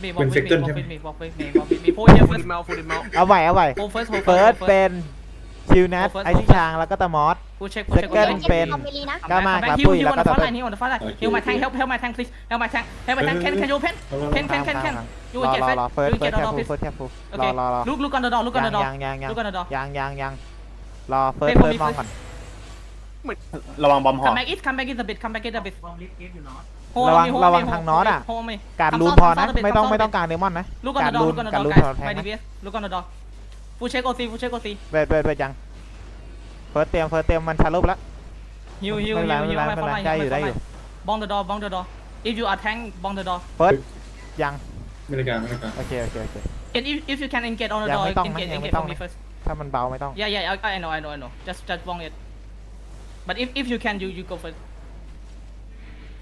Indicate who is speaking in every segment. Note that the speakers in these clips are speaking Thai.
Speaker 1: เป็น
Speaker 2: ล์กเฟส
Speaker 1: มีวอล์กเฟสมี
Speaker 2: วอล์กเฟสมีโพเยอร์เฟิร์
Speaker 3: สเมาฟูดิเมา
Speaker 4: เอาใหม่เอาใหม่
Speaker 2: โพ
Speaker 4: เฟิร์ส
Speaker 2: โพ
Speaker 4: เฟิร์สเป็นชิวน
Speaker 2: ส
Speaker 4: ไอ
Speaker 2: ซิ
Speaker 4: ชางแล้วก็ตามอส
Speaker 2: กูเช็ค
Speaker 4: กูเช็
Speaker 5: คกูเป็น
Speaker 4: ก้ามาครับปุ้ยแล้วก็ตา
Speaker 2: ม
Speaker 4: อส
Speaker 2: นี่ออนฟ้าไล
Speaker 1: น์เฮ
Speaker 2: ลมาแทงเฮลเฮลมาแทงคลิสเฮลมาแทงเฮลมาแทงเคนเค
Speaker 1: นยูเพ
Speaker 2: นเพน
Speaker 4: เพ
Speaker 2: นเพ
Speaker 4: น
Speaker 2: เพน
Speaker 4: ยูเจ็ดเฟสรอเฟิร์สเฟิร์สแคฟูเฟิร์สแคฟูรอรอรอ
Speaker 2: ลูกลูกกันดอดลูกกันดอด
Speaker 4: ยังยังยัง
Speaker 2: ลูกกันดอด
Speaker 4: ยังยังยังรอเฟิร์สเฟิร์สมองก่อน
Speaker 6: ระวังบอมหอ
Speaker 2: คัมแบ็กอิทคัมแบ็กอิทเดอะบิทคัมแบ็กอิทเดอะบิท
Speaker 4: ระวังระวังทางน็อตอะการลูนพอนะ ไม่ต้องไม่ต้องการเดมอนนะ
Speaker 2: ลูกกอน
Speaker 4: การ
Speaker 2: อลู
Speaker 4: น
Speaker 2: ลูกกอ
Speaker 4: นารลูนพอท
Speaker 2: ไกนดี
Speaker 4: น
Speaker 2: เวสลูกกอนดอฟูเช็คโอซีฟูเช็คโอซี
Speaker 4: เวทเวทเวทยังเฟิร์สเตียมเฟิร์สเตียมมันชาร์ลบแล้ว
Speaker 2: ฮิวฮิว
Speaker 4: ไม่
Speaker 2: ฮิ
Speaker 4: เป็นไร
Speaker 2: ว
Speaker 4: ไม่
Speaker 2: ฮิ
Speaker 4: เป็นวไร
Speaker 2: ไม่
Speaker 4: เป็นไรได้อยู่ได้อยู่
Speaker 2: บองเดอะดอบองเดอะดอ if you are tank บองเดอะดอ
Speaker 4: เฟิร์สยัง
Speaker 1: ไม่ได้การไม่ได้การ
Speaker 4: โอเคโอเคโอเค
Speaker 2: and if if you can engage on the
Speaker 4: ยัง
Speaker 2: door
Speaker 4: ง
Speaker 2: engage
Speaker 4: ยิ่
Speaker 2: engage
Speaker 4: ง
Speaker 2: from
Speaker 4: นะ me
Speaker 2: first
Speaker 4: ถ้ามันเบาไม่ต้อง
Speaker 2: yeah yeah I know I know I know just just bong it but if if you can you you go first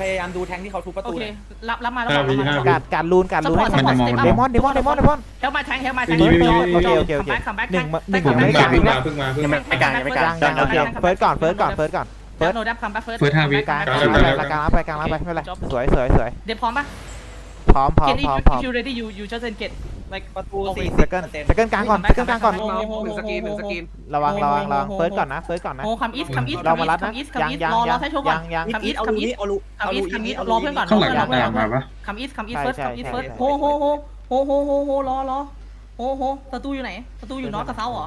Speaker 2: พยายา
Speaker 4: มดูแทงที่เขาทุบประตูเค
Speaker 6: เล
Speaker 4: ย
Speaker 2: รับรับมาแล้วบอก
Speaker 3: รั
Speaker 2: บมาแล้วบอก
Speaker 4: การการลูนการลูนให้มัน
Speaker 2: support
Speaker 4: เด
Speaker 2: support
Speaker 4: มอนเดมอนเดมอนเดมอน
Speaker 2: เฮลมาแทงเฮลมาแทงเม่
Speaker 1: มีไม่มี
Speaker 4: โอเคโอเคโอเค
Speaker 2: คัมแบ็ค
Speaker 4: หนึ่งมาหนึ่ง
Speaker 2: มา
Speaker 4: ไม่
Speaker 2: ก
Speaker 4: ลาง
Speaker 1: เพิ่งมาเพิ่งมาเพิ่งมา
Speaker 6: ไม่กลางยังไม่กลาง
Speaker 4: ยังโอเคเฟิร์สก่อนเฟิร์สก่อนเฟิร์สก่อน
Speaker 2: เฟิร์ส โนดับคัมแบ็คเฟิร์ส
Speaker 6: First ห้าวิ
Speaker 4: กลาง
Speaker 1: กลางไป
Speaker 4: กลางกลางไปกลางไปไม่เป็นไรสวยสวยสวย
Speaker 2: เดี๋ยวพร้อมปะ
Speaker 4: พร้อมพร้อเกม
Speaker 2: ตอี
Speaker 4: พร้อมพร้อม
Speaker 2: ยูเรดี้ยูยูจัสเซนเกต ใน
Speaker 3: ประตู
Speaker 2: สี่สิบเกิ
Speaker 3: ล
Speaker 4: เซเกิลกลางก่อนเซเกิลกลางก่อน
Speaker 3: หนึ่งสกรีนหนึ่งสกรีน
Speaker 4: ระวังระวังระวังเฟิร์สก่อนนะเฟิร์สก่อนนะ
Speaker 2: โอ้คำอิสคำอิส
Speaker 4: เรามารัดนะคั
Speaker 2: มอิสคัมอิสรอรอใช้โชว์ก่อนคัม
Speaker 3: อิ
Speaker 2: สคัมอิส
Speaker 3: เอาลู
Speaker 2: คำอิสคำอิสรอเพื่อนก่อน
Speaker 6: รอเพื่อนรอเพื่อนราเพื่อ
Speaker 2: คำอิสคำอิสเฟิร์สคำอิสเฟิร์สโหโหโหโหโหโหรอรอโหโหศัตรูอยู่ไหนศัตรูอยู่นอตกับเซาเหรอ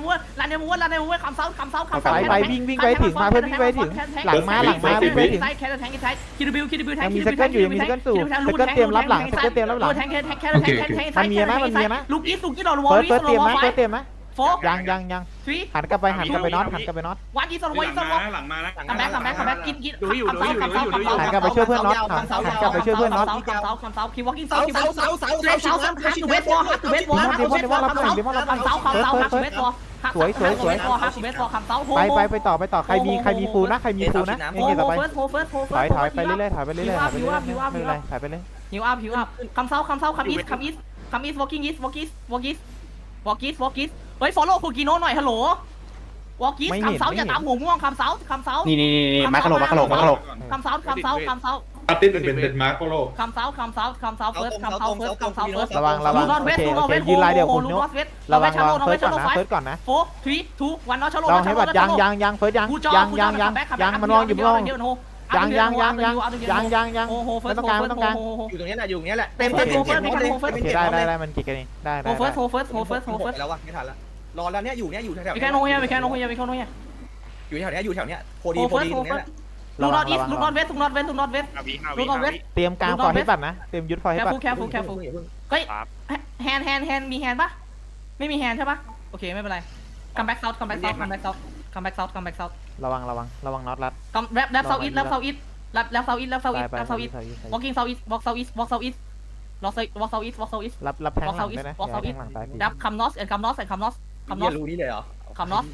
Speaker 6: มู
Speaker 2: เวอ
Speaker 7: ร์นเด
Speaker 4: ม
Speaker 2: วอร์รันเนมวอคำเซาคำเซาคำเซา
Speaker 4: ไปวิ่งวิ่งไปถึงมาเพื่อนวิ่งไปถึงหลังมาหลังมาวิ่งไปถึง
Speaker 2: แคทงแทงกิทคิดบิลคิดบิลแทง
Speaker 4: มีสเกิลอยู่มีสเกิลสูงสเกิลเตรียมรับหลังสเกิลเตรียมรับหลัง
Speaker 2: แทงแทงแคทแทงแทง
Speaker 4: มันมีไหมมันมีไหม
Speaker 2: ลูกอีสลูกอีดอล
Speaker 4: ว
Speaker 2: อ
Speaker 4: ร์วิ
Speaker 2: ส
Speaker 4: เตรียม
Speaker 2: ไห
Speaker 4: มเตรียมไหม
Speaker 2: โฟ
Speaker 4: ยังยังยังหันกลับไปหันกลับไปน็อตหันกลับไปน็อต
Speaker 2: วันอีสวันอีสวั
Speaker 7: นหลังมาแล้ว
Speaker 2: คัมแบ็คคัมแบ็คคัมแบ็คกินกิน
Speaker 3: คำเซาคำเซาคำเซา
Speaker 4: หันกลับไปช่วยเพื่อนน็อตหันกลับไปช่วยเพื่อนน็อต
Speaker 2: คำเซาคำเซาคิววอล์กิ้ง
Speaker 3: เซา
Speaker 2: คิว
Speaker 3: ว
Speaker 2: อล์กิ้ง
Speaker 3: เซาเซา
Speaker 2: เซาเซาเซาเวทวอร์เวทวอร์เวทวอร์คำเซาคำเซาคำเซาคำเวทวอร์ สวยสวยสวย พอครับเวทพอคำเต้าโฮ
Speaker 4: ไปไปไปต่อไปต่อใครมีใครมีฟูนะใครมีฟูนะ
Speaker 2: เงี้
Speaker 4: ยต่อไป
Speaker 2: เฟิร์สโฮเฟิร์สเฟิร์สอย
Speaker 4: ถอยไปเรื่อยๆถอยไปเรื่อยๆถอยไปเรื่อยๆผิวเป็นไรอัพ
Speaker 2: ผิวอัพฮิวอัพคำเต้าคำเต้าคำอิสคำอิสคำอิสวอล์กิ้งอิสวอล์กิ้งวอล์กิ้งวอล์กิ้งวอล์กิ้งเฮ้ยฟอลโล่คุกิโน่หน่อยฮัลโหลวอล์กิ้งคำเต้าอย่าตามหัวม่วงคำเต้าคำเต้า
Speaker 6: นี่นี่นี่มากระโหลกมากระโหลกมากระโหลก
Speaker 2: คำเต้าคำเต้าคำเต้า
Speaker 1: อาทิตเป็นเดนมาร์กโลก
Speaker 2: คำเซาคำเซาคำเซาเฟิร์สคำเซาเฟิร์สคำเซาเฟิร์ส
Speaker 4: ระวังระวัง
Speaker 2: ลูกอเวสลู
Speaker 4: กอเว
Speaker 2: ส
Speaker 4: ยืนลายเดียวคุณ
Speaker 2: เนาะ
Speaker 4: ระวังระวังเฟิร์สก่อนนะเฟิร์สก่อนนะ
Speaker 2: โฟร์ทรีทูวันนอชโล
Speaker 4: ระวังให้บัดยางยางยางเฟิร์สยางยางยางยางยางมันลองอยู่มันลองยังยังยังยังยังยังยังไม่ต้องการไม่ต้องการ
Speaker 3: อยู่ตรงนี้แหละอยู่ตรงนี้แหละ
Speaker 2: เต็มเต็มเต็มเต็
Speaker 4: มเต็มได้ได้ได้มันกินกันเอง
Speaker 2: ได้
Speaker 4: ได้โฮ
Speaker 2: เฟิร์สโฮเฟิร์สโฮเฟิร์สโฮเฟิร์ส
Speaker 3: แล้ววะไม่ทันละรอเล้วเนี่ยอยู่เนี่ยอยู่แถวๆ
Speaker 2: มีแค่โนเฮียมีแค่โนเฮียมีแค่โนเฮีย
Speaker 3: อยู่แถวเนี้ยอยู่แถวเนี้ยโพดี
Speaker 2: โพ
Speaker 3: ดีตรงนี้แหละ
Speaker 2: ลูกนอตอีสลูกนอตเวสลูกนอตเวสลูกนอตเวส
Speaker 7: ห้
Speaker 2: ลูกนอตห้าเว้
Speaker 4: เตรียมกลางฟอร์ฮิตบัตนะเตรียมยุทธฟอร์
Speaker 2: ฮิ
Speaker 4: ตแคบัต
Speaker 2: ฟูแคฟูแคฟูเฮ้ยครับ แฮนแฮนแฮนมีแฮนปะไม่มีแฮนใช่ปะโอเคไม่เป็นไรคัมแบ็กเซาท์คัมแบ็กเซาท์คัมแบ็กเซาท์คัมแบ็กเซาท์คัมแบ็กซาท์
Speaker 4: ระวังระวังระวังน็อตรัด
Speaker 2: คัมแรปแรปเซาท์อีส
Speaker 4: แรป
Speaker 2: เซา
Speaker 4: ท์อีสแรป
Speaker 2: แรป
Speaker 4: เซาท์อีสแรป
Speaker 2: เซาท์อีสแรปเซาท์อีส walking south east walk south east walk south east walk south walk south east walk south east
Speaker 4: รับรับแพงหลังได้นะ
Speaker 2: ห้
Speaker 4: แทงหลังตายที
Speaker 2: ดับคำนอสแอ็นคำนอส
Speaker 3: เอ็นำ
Speaker 2: นอสคำนอส
Speaker 3: รู้นี่เลยเหรอ
Speaker 2: คำนอส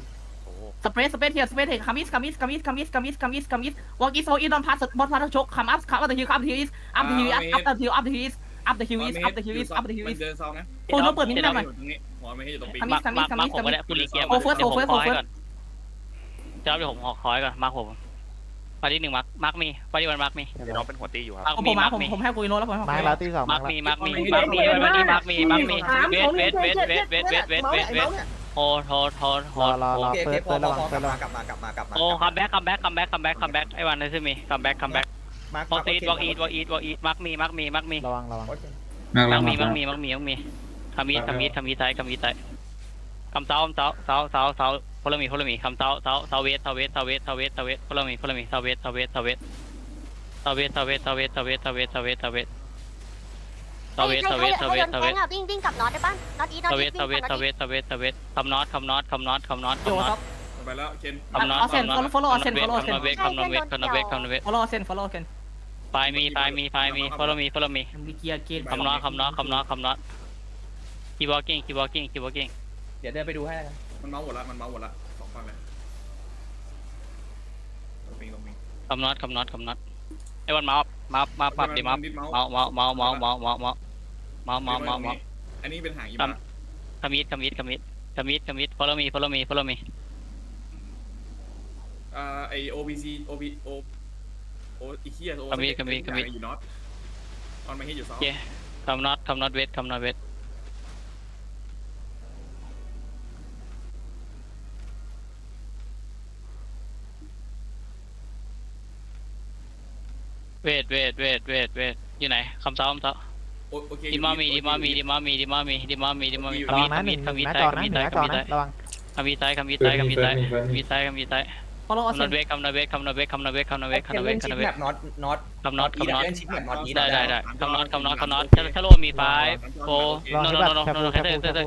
Speaker 2: สเปรดสเปซเทียสเปรดเทียคัมมิสคัมมิสคัมมิสคัมมิสคัมมิสคัมมิสคัมมิสวอกิสโซอีดอนพัสบอสพัสชกคามอัพคัมอัพ
Speaker 7: เดอะฮิวคัมอัพเด
Speaker 2: อะฮิวอิสอัพเดอะฮิวอิสอัพเดอะฮิวอัพเดอะฮิวอิสอัพเดอะฮิวอิสอัพเดอะฮิวอิสอัพเดอะฮิวอิส
Speaker 1: เดิน
Speaker 7: ซองนะ
Speaker 2: โอ้ยเราเปิดมินิแมปหน่อย
Speaker 7: ตรงนี้อไม่ให้อีก
Speaker 2: คัมมิสคั
Speaker 8: มิ
Speaker 2: ส
Speaker 8: คัมมิ
Speaker 2: ส
Speaker 8: คัมิสโอเฟิร์
Speaker 2: โอ
Speaker 8: เฟิร์
Speaker 2: ส
Speaker 8: โอ
Speaker 2: เฟิ
Speaker 8: ร์สเดี๋ยวเดี๋ยวผมขอคอยก่อนมาผมปาร์ตี้หนึ่งมาร์กมาร์กมีปาร์ตี้วันมาร์กมี
Speaker 6: เดี๋ยวน้องเป็นหัวตี้อยู่ครับ
Speaker 2: ผม
Speaker 8: มา
Speaker 2: ผมผมให้คุยโน้ตแล้วผม
Speaker 4: มาร์กตี้สอง
Speaker 8: มาร์กมีมาร์กมีมาร์กมีมาร์กมีมาร์กมีเวทเวทเวทเวทเวทเวทเวทเวท โทอทอท
Speaker 4: รออรอ
Speaker 3: โอเคโอเคร์
Speaker 4: ส
Speaker 3: พ
Speaker 4: เอร
Speaker 3: พะอพวัอ
Speaker 4: งเระวัง
Speaker 3: กลับมากลับมากลับมา
Speaker 8: โอ้คัมแบ็กคัมแบ็กคัมแบ็กคัมแบ็กคัมแบ็กไอ้วันนี้นซึ่งมีคัมแบ็กคั
Speaker 3: มแบ็
Speaker 8: กมาร์ควอตีดวอล์กอีดวอล์กอีดวอล์กอีดมักมีมักมีมักมี
Speaker 4: ระวังระวังโอเค
Speaker 6: มา
Speaker 8: ก
Speaker 6: แล้มั
Speaker 8: กมี
Speaker 6: มั
Speaker 8: กมีมักมีมักมีคัมมีทคัมมีทคัมมีทไซคัมมีทไซคำเซาคำเซาเซาเซาเซาพลมีพลมีคำเซาเซาเซาเวสเซาเวสเซาเวสเซาเวสเซาเวสพลมีพลมีเซาเวสเซาเวสาเวสเซาเวสเซาเวสเซาเว
Speaker 5: ส
Speaker 8: เซา
Speaker 5: เวสเซาเวสเซา
Speaker 8: เว
Speaker 5: สเซาเว
Speaker 8: สเซาเวสเซาเวสเซาเวสเซาเวส ทเวททเวททเวททเวท
Speaker 5: วิ่งวิ่งกลับน็อตได้ป่ะน็อตอีน็อต
Speaker 8: ต
Speaker 5: เว
Speaker 8: ททเวท
Speaker 5: ท
Speaker 8: เว
Speaker 5: ทท
Speaker 8: เวททเวททำ
Speaker 5: น็อต
Speaker 8: คำน็อตทำน็อตคำน็
Speaker 2: อต
Speaker 8: ทำ
Speaker 2: น็
Speaker 8: อ
Speaker 2: ต
Speaker 1: ไปแล้วเคน
Speaker 8: คำ
Speaker 2: น็
Speaker 8: อต
Speaker 2: คำ
Speaker 8: น็
Speaker 2: อ
Speaker 8: ต
Speaker 2: คำ
Speaker 8: น็อตคำเวททำน็อตเวททำน็อตเวททำน็อตเวท
Speaker 2: follow เซน follow เซน
Speaker 8: ไฟมีไฟมีไฟมี follow มี follow มี
Speaker 2: มีเกียร์เกณฑ์
Speaker 8: คำน็อตทำน็
Speaker 2: อตคำน็อ
Speaker 8: ตทำน็อต keep walking keep walking keep walking
Speaker 3: เดี๋ยวเดินไปดูให้นะ
Speaker 1: มันเมาหมดละมันเมาหมดละสองฝั่งเลยลงมิงลงมิง
Speaker 8: คำน็อตคำน็อตคำน็อตไอ้วันเมาส์มา
Speaker 1: มาปับดิ
Speaker 8: เมาส์เมาส์เมาส์เมาส์เมาส์เมาส์ มาเมาเมาเมาเมา
Speaker 1: อันนี้เป็นหางอี
Speaker 8: ครั
Speaker 1: มา
Speaker 8: บคามิดคามิดคามิดคามิดคามิด follow me follow me follow me
Speaker 1: อ่าไอโอบีซีโอบีโอโออีเคียโอ
Speaker 8: คำมีคำมีคำมี
Speaker 1: อยู่น็อตตอนมาเฮ็ดอยู่ซ้อ
Speaker 8: โอเค come not come not wait come not wait เวทเวทเวทเวทเวทอยู่ไหนคำซ้อมซ้อ
Speaker 1: โอเค
Speaker 8: ดิมามีดิมามีดิมามีดิมามีดิมามีดิมามี
Speaker 4: ระวังนะ
Speaker 8: คา
Speaker 4: ห
Speaker 8: มิ
Speaker 4: นึ่
Speaker 8: ด
Speaker 4: ง
Speaker 8: คามิด
Speaker 4: หน้า
Speaker 8: ซ้าย
Speaker 4: จอ
Speaker 8: คา
Speaker 4: นะ
Speaker 8: มิด
Speaker 4: หนึ่ง
Speaker 8: ซ้าย
Speaker 4: หน้าจ
Speaker 8: คา
Speaker 4: อ
Speaker 8: มิด
Speaker 4: นะ
Speaker 8: ซ้าย
Speaker 4: ระวัง
Speaker 8: คามิดซ้ายคามิดซ้ายคามิดซ้ายคามิดซ้ายคามิดซ้าย
Speaker 2: follow
Speaker 8: คำนอ
Speaker 2: ascend
Speaker 8: ตเวทคำนอตเวทคำนอตเวทคำนอตเวทคำนอตเวทคำนอตเวทคำนอตเวท
Speaker 3: เล่น
Speaker 8: คำนอตเวท
Speaker 3: ชิปแบบน็อตน็อต
Speaker 8: คำนอตคำนอต
Speaker 3: เล่นชิปแบบน็อตนี้
Speaker 8: ได้ได้ได้คำนอตคำนอตคำนอตชะโลมีไฟโฟ no no no no no no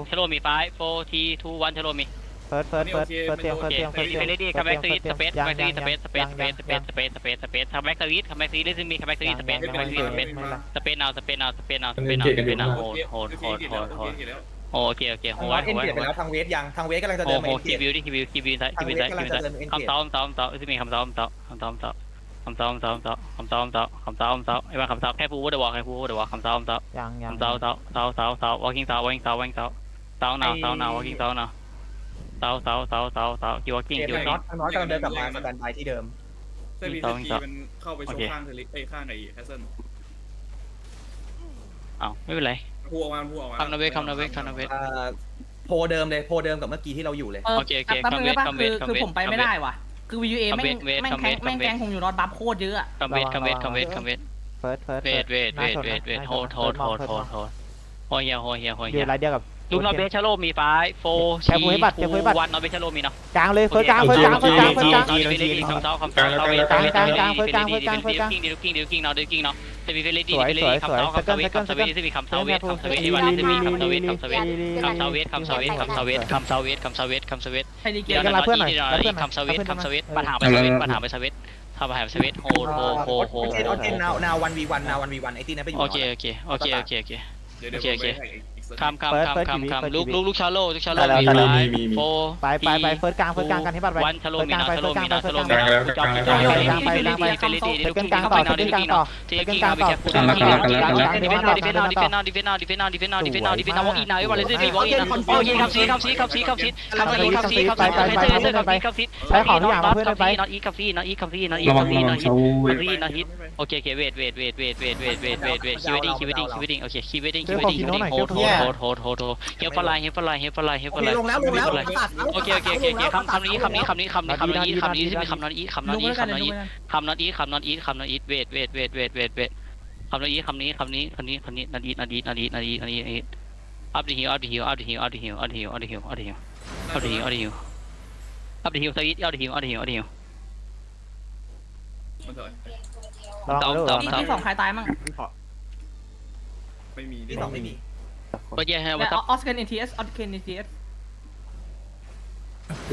Speaker 8: ชะโลมีไฟโฟทีทูวันชะโลมี
Speaker 4: เฟิร์สเฟิร์สเฟิร์สเฟิร์สเตรียม
Speaker 8: โอ
Speaker 4: เฟิร์ส
Speaker 8: เค
Speaker 4: เตรียม
Speaker 8: เฟ
Speaker 4: เฟิร์ส
Speaker 8: ร
Speaker 4: เตรียม
Speaker 8: ลี่ดีคัมแบ็กซีสเปซ
Speaker 4: ยัง
Speaker 8: แบ็กซี
Speaker 4: ยัง
Speaker 8: สเปซสเปซ
Speaker 4: ยัง
Speaker 8: สเปซสเปซสเปซสเปซคัมแบ็กซีคัมแบ็กซีลิซึมีคัมแบ็กซีสเปซสเปซสเปซสเปซนาวสเปซนาวสเปซนาวสเปซนาวสเปซนาวโหดโหดโหดโหดโหดโอเคโอเคโห
Speaker 3: ทาง
Speaker 8: ไว้
Speaker 3: วัด
Speaker 8: โห
Speaker 3: เอ็น
Speaker 8: ไว้
Speaker 3: เกียรไปแล้วทางเวสยังทางเวสกำลังจะ
Speaker 8: โอ้
Speaker 3: เดิน
Speaker 8: โห
Speaker 3: มาเอ็น
Speaker 8: คี
Speaker 3: เกียร
Speaker 8: วิวดิคีวิวคีวิวซ้ายคีวิวซ้ายคีวิวซ้ายคำซ้อมซ้อมซ้อมซึมีคำซ้อมซ้อมคำซ้อมซ้อมคำซ้อมซ้อมซ้อมคำซ้อมซ้อมคำซ้อมซ้อมไอ้บ้าคำซ้อมแค่พูดเดี๋ยวบอกแค่พูดเดี๋ยวบอกคำซ้อมซ้อม
Speaker 4: ยังยัง
Speaker 8: คำซ้อมซ้อมซ้อมซ้อมซ้อม walking ซ้อม walking ซ้อม walking ซ้อมซ้อม now ซ้อม now walking ซ้อม now ซ้อมซ้อมซ้อ มซ้อมซ้อม keep walking
Speaker 3: เกีย
Speaker 8: keep
Speaker 3: รน็อ
Speaker 8: walking
Speaker 3: ตทางน็อตกำลังเดินกลับมาสแตนบายที่เดิม
Speaker 1: เซบีเซจีมันเข้าไปชกข้างเทลิเอ้ข้างไอ้แฮสเซิล
Speaker 8: อ้าวไม่เป็นไร
Speaker 1: พูออกมาพูออกมา
Speaker 8: คำนเวทคำนเวทคำนเวท
Speaker 3: อ่าโพเดิมเลยโพเดิมกับเมื่อกี้ที่เราอยู่เลย
Speaker 2: เออ
Speaker 8: โอเคโอเค
Speaker 2: แป๊บนึงได้ปะ
Speaker 8: คัมเว
Speaker 2: คือ
Speaker 8: ทคัม
Speaker 2: คือ
Speaker 8: เวท
Speaker 2: ผมไปไม่ได้ว่ะ คือ VUA แม่ง
Speaker 8: คัมเวท
Speaker 2: แม่ง
Speaker 8: คัม
Speaker 2: แก
Speaker 8: เว
Speaker 2: ง
Speaker 8: ท
Speaker 2: แม่ง
Speaker 8: คัมเวท
Speaker 2: แกงผมอยู่นอตบัฟโคตรเยอะอะ
Speaker 8: คำเวทคำเวทคำเวทคำเวท
Speaker 4: เฟิร์สเฟิร์ส
Speaker 8: เวทเวทเวทเวทเวทโหดโหดโหดโหดโหดโหดเฮียโหดเฮียโหด
Speaker 4: อ
Speaker 8: เฮี
Speaker 4: ยู่
Speaker 8: ย
Speaker 4: ไรเดียวกับ
Speaker 8: ลูกนอเบชาโลมีไฟโฟ
Speaker 4: แค่
Speaker 8: ชี
Speaker 4: พูดให้บัตรแค่พูดให้บัตร
Speaker 8: วันนอเบชาโลมีเนาะ
Speaker 4: กลางเลยเฟิร์สกลางเฟิร์สกลางเฟิร์สกลางเฟิร์สกลาง
Speaker 8: คำซ้อมคำซ้อมคำซ้อมเวท
Speaker 4: กลางกลางกลางเฟิร์สกลางเฟิร์สกลางเฟิร์สกลาง
Speaker 8: ดิวกิ้งดิวกิ้งดิวกิ้งเนาะดิวกิ้งเนาะเซมิเฟลลี่ดี
Speaker 4: สวย
Speaker 8: เฟลลี่
Speaker 4: สวย
Speaker 8: คำซ้อม
Speaker 4: สวย
Speaker 8: คำซ้อมเวท
Speaker 4: second
Speaker 8: คำซ้อมเวท
Speaker 4: second
Speaker 8: ที่มีคำซ้อมเวทคำซ้อมเวทที่วันนี้มีคำซ้อมเวทคำซ้อมเวทคำสวิตคำสวิตคำสวิตคำสวิตคำสวิตคำสวิต
Speaker 2: ใช่ดีเกี
Speaker 8: เดี๋
Speaker 2: ย
Speaker 8: ยว
Speaker 2: ร์
Speaker 8: นะน้อยที่คำสวิตคำสวิตปัญหาไปสวิตปัญหาไปสวิตทำปัญหาไปสวิตโหโหโหโห
Speaker 3: ออเจนออเจนนาวนาวันวีวันนาวันวีวันไอ้ที่นั่นไปอยู่
Speaker 8: โอเคโอเคโอเคโอเคโอเค
Speaker 1: เดี๋ยวเดี๋ ยว
Speaker 8: คำคำคำคำคำลูกลูกลูกชาโลลูกชาโลมีไฟโฟ
Speaker 4: ไปไปไปเฟิร์สกลางเฟิร์สกลางกันให้บัตรไป
Speaker 8: วันชาโล
Speaker 4: เฟิร์ส
Speaker 8: มี
Speaker 4: กลาง
Speaker 8: นา
Speaker 4: ไป
Speaker 8: ชาโล
Speaker 4: เฟิร์สกลาง
Speaker 8: มี
Speaker 4: ไป
Speaker 8: นา
Speaker 4: เฟิร์
Speaker 8: ชา
Speaker 4: ส
Speaker 8: โล
Speaker 4: กลาง
Speaker 8: มี
Speaker 4: ไป
Speaker 8: นาเฟลิตี้เฟลิตี้เฟลิตี้ดิวกิ้งดิวกิ้งดิวกิ้งเนาะดิวกิ้งดิวกิ้งดิวกิ้งดิวกิ้งดิเฟนนาดิเฟนนาดิเฟนนาดิเฟนนาดิเฟนนาดิเฟนนาวอล์กอินนาวันเลสมีวอล์กอินนะโอเคคำซีคำซีคำซีคำซีคำซีคำซีคำซีคำซีคำซีคำซีใช้ของทุกอย่างมาเพื่อนไปนอตอีคำซีนอตอีคำซีนอตอี
Speaker 6: ระวัง
Speaker 8: คำซี
Speaker 6: ระ
Speaker 8: น
Speaker 6: วั
Speaker 8: องตอี
Speaker 6: เสาเว
Speaker 8: คำซีนอตอีโอเคโอเคเวทเวทเวทเวทเวทเวทเวทเวทเวทคีวดิ้งคีวดิ้งคีวดิ้งโอเคคีวดิ้งคีวดิ้งคีวดิ้งโหดโหดโหดโหดโหดเฮฟฟลายเฮฟฟลายเฮฟฟลายเฮฟฟ
Speaker 3: โอเค
Speaker 8: ลาย
Speaker 3: ลงแล้วลงแล้ว
Speaker 8: โอเคโอเคโอเคโอเคคำคำนี้คำนี้คำนี้คำนี้คำนี้คำนี้ที่มีคำนอนอีคำนอน
Speaker 2: ลุก
Speaker 8: อี
Speaker 2: แล้วกัน
Speaker 8: คำนอน
Speaker 2: ลุ
Speaker 8: อี
Speaker 2: กแล้วกัน
Speaker 8: คำนอนอีคำนอนอีคำนอนอีเวทเวทเวทเวทเวทเวทคำนอนอีคำนี้คำนี้คำนี้คำนี้นอนอีนอนอีนอนอีนอนอีนอนอี up the hill up the hill up the hill up the hill up the hill up the hill up the hill up the hill up the hill up the hill สวิต up the hill up the hill up the hill
Speaker 1: มันเถอะ
Speaker 4: ระวังด้วย
Speaker 2: ที่ที่สองใครตายมั่ง
Speaker 1: ไม่มี
Speaker 3: ที่สองไม่มี
Speaker 8: ก็แย่ให้
Speaker 2: แต่
Speaker 8: ว่า
Speaker 2: ออสเคนเอทีเอสออสเคนเอทีเอส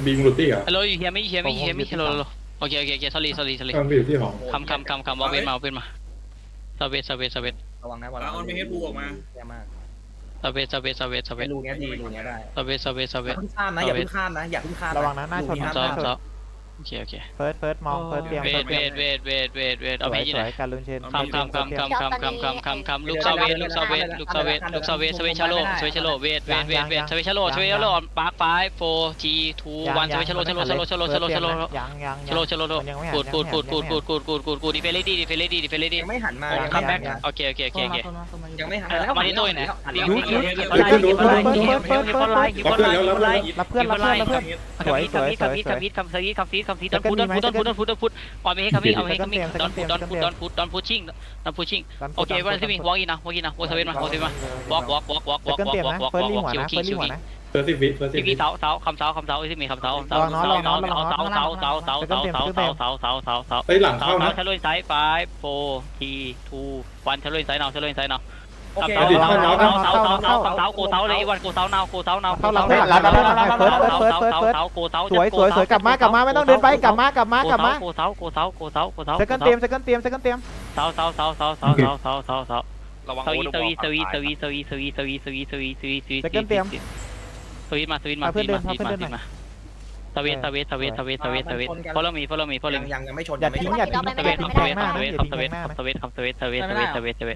Speaker 1: บีมลูตี้เหรอ
Speaker 8: hello you hear me you hear me you hear me hello hello โอเคโอเคโอเค sorry sorry sorry
Speaker 1: มันไปอยู่ที่หอ
Speaker 8: คำคำคำคำว่าเวนมาเวนมาสเวตสเวตสเวต
Speaker 3: ระวังนะวัน
Speaker 1: แล้วออนไม่ให้บูออกมา
Speaker 3: แย่มาก
Speaker 8: สเวตสเวตสเวตสเว
Speaker 3: ไม่
Speaker 8: ต
Speaker 3: รูเนี้ยดีรูเนี้ยได้
Speaker 8: สเวตสเวตสเว
Speaker 3: อย่า
Speaker 8: ต
Speaker 3: เพิ่งข้ามนะอย่าเพิ่งข้ามนะอย่าเพิ่งข้าม
Speaker 4: ระวังนะหน้าชน
Speaker 8: ซ้อมซ้อม โอเคโอเค
Speaker 4: เฟิร์สเฟิร์สมองเฟิร์สเตรียม
Speaker 8: เวทเวทเวทเวทเวทเวท
Speaker 4: ส
Speaker 8: เอา
Speaker 4: ว
Speaker 8: ไป
Speaker 4: ย
Speaker 8: ที่
Speaker 4: ส
Speaker 8: ไหน
Speaker 4: วยการลุนเชน
Speaker 8: คำคำคำคำคำคำคำคำคำลูกซาเวทลูกซาเวทลูกซาเวทลูกซาเวทสเวชโลสเวชโลเวทเวทเวทเวทสเวชโลสเวชโลปาร์คไฟโฟทีทูวันสเวชโลชโลชโลชโลชโลชโล
Speaker 4: ยังยัง
Speaker 8: ชโลชโลกูดกูดกูดกูดกูดกูดกูดกูดกูดดีเฟลดี้ดีเฟลดี้ดีเฟลดี้
Speaker 3: ยังไม่หันมา
Speaker 8: คัมแบ็กโอเคโอเคโอเค
Speaker 2: โซ
Speaker 8: โอเค
Speaker 2: นมา โซนมาโซนมา
Speaker 3: ยังไม่หัน
Speaker 8: มาที่ตู้ไหน
Speaker 1: รับเพื่อนแล้วรับเพื่อน
Speaker 4: รับเพื่อนรับเพื่อนรับเพื่อนสวยสวยสวยสวย
Speaker 8: คำซีคำซีคำซีดอนพุดดอนพุดดอนพุดดอนพุดดอนพุดออนไม่ให้คำซีเอาไม่ให้คำซีดอนพุดดอนพุดดอนพุดดอนพุดชิงดอนพุดชิงโอเควันที่มีวอล์กอินนะวอล์กอินนะวอล์กเซเว่นมาวอล์กเซเว่นมา walk walk walk walk
Speaker 4: เกิ
Speaker 8: walk
Speaker 4: นเตรียม
Speaker 8: walk
Speaker 4: นะ
Speaker 8: walk
Speaker 4: เฟิร์ส
Speaker 8: walk
Speaker 4: รี
Speaker 8: walk
Speaker 4: หัว
Speaker 8: คิว
Speaker 4: นะ
Speaker 8: คิ
Speaker 4: เฟิ
Speaker 8: ว
Speaker 4: ร์สรี
Speaker 8: คิว
Speaker 4: หัว
Speaker 8: คิว
Speaker 4: นะ
Speaker 1: เฟิร์สสิบวิเฟิร์สสิ
Speaker 8: ที
Speaker 1: บ
Speaker 8: กี
Speaker 1: วิ
Speaker 8: เสาเสาคำเสาคำเสาที่มีคำเสาเสาเสาเสาเสาเสาเสาเสาเสาเสาเสาเสาเสาเสาเสาเสาเสา
Speaker 1: เฮ้ยหลัง
Speaker 8: เสา
Speaker 1: เข้า
Speaker 8: เสา
Speaker 1: นะ
Speaker 8: ชะลุยไซส์ five four three two one ชะลุยไซส์ now ชะลุยไซส์ now
Speaker 3: โอเค
Speaker 8: เสาเสาเสาเสาเสาเสาเสาเสาโกเสาเลยวันโกเสา now โกเสา now โกเสา now เสาเสาเสาเสาโกเสา
Speaker 4: สวยสวยสวยกลับมากลับมาไม่ต้องเดินไปกลับมากลับมากลับมา
Speaker 8: โกเสาโกเสาโกเสาโกเสา
Speaker 4: เซคันเตรียมเซคันเตรียมเซคันเตรียม
Speaker 8: เสาเสาเสาเสาเสาเสาเสาเสาเสา
Speaker 6: ระวัง
Speaker 8: สวีสวีสวีสวีสวีสวีสวีสวีสวีสวีสวีสวีมาสวีมาสวีมาสวีมาสวีมาสวีสวีสวีสวีสวีสวี follow me follow me follow
Speaker 3: ยัง
Speaker 8: me
Speaker 3: ยังยังไม่ชน
Speaker 4: อย่า
Speaker 3: ไม่ช
Speaker 4: ทิ้ง
Speaker 3: น
Speaker 4: อย่าทิ้ง
Speaker 8: ส
Speaker 4: อ
Speaker 8: วี
Speaker 4: ย่า
Speaker 8: ส
Speaker 4: ทิ้ง
Speaker 8: ส
Speaker 4: แท
Speaker 8: วี
Speaker 4: ง
Speaker 8: ส
Speaker 4: หน้า
Speaker 8: สวี
Speaker 4: นะ
Speaker 8: ส
Speaker 4: อย่า
Speaker 8: สวี
Speaker 4: ทิ้ง
Speaker 8: ส
Speaker 4: แทงหน้า
Speaker 8: สวีสสวีสสวีสสวีสสวี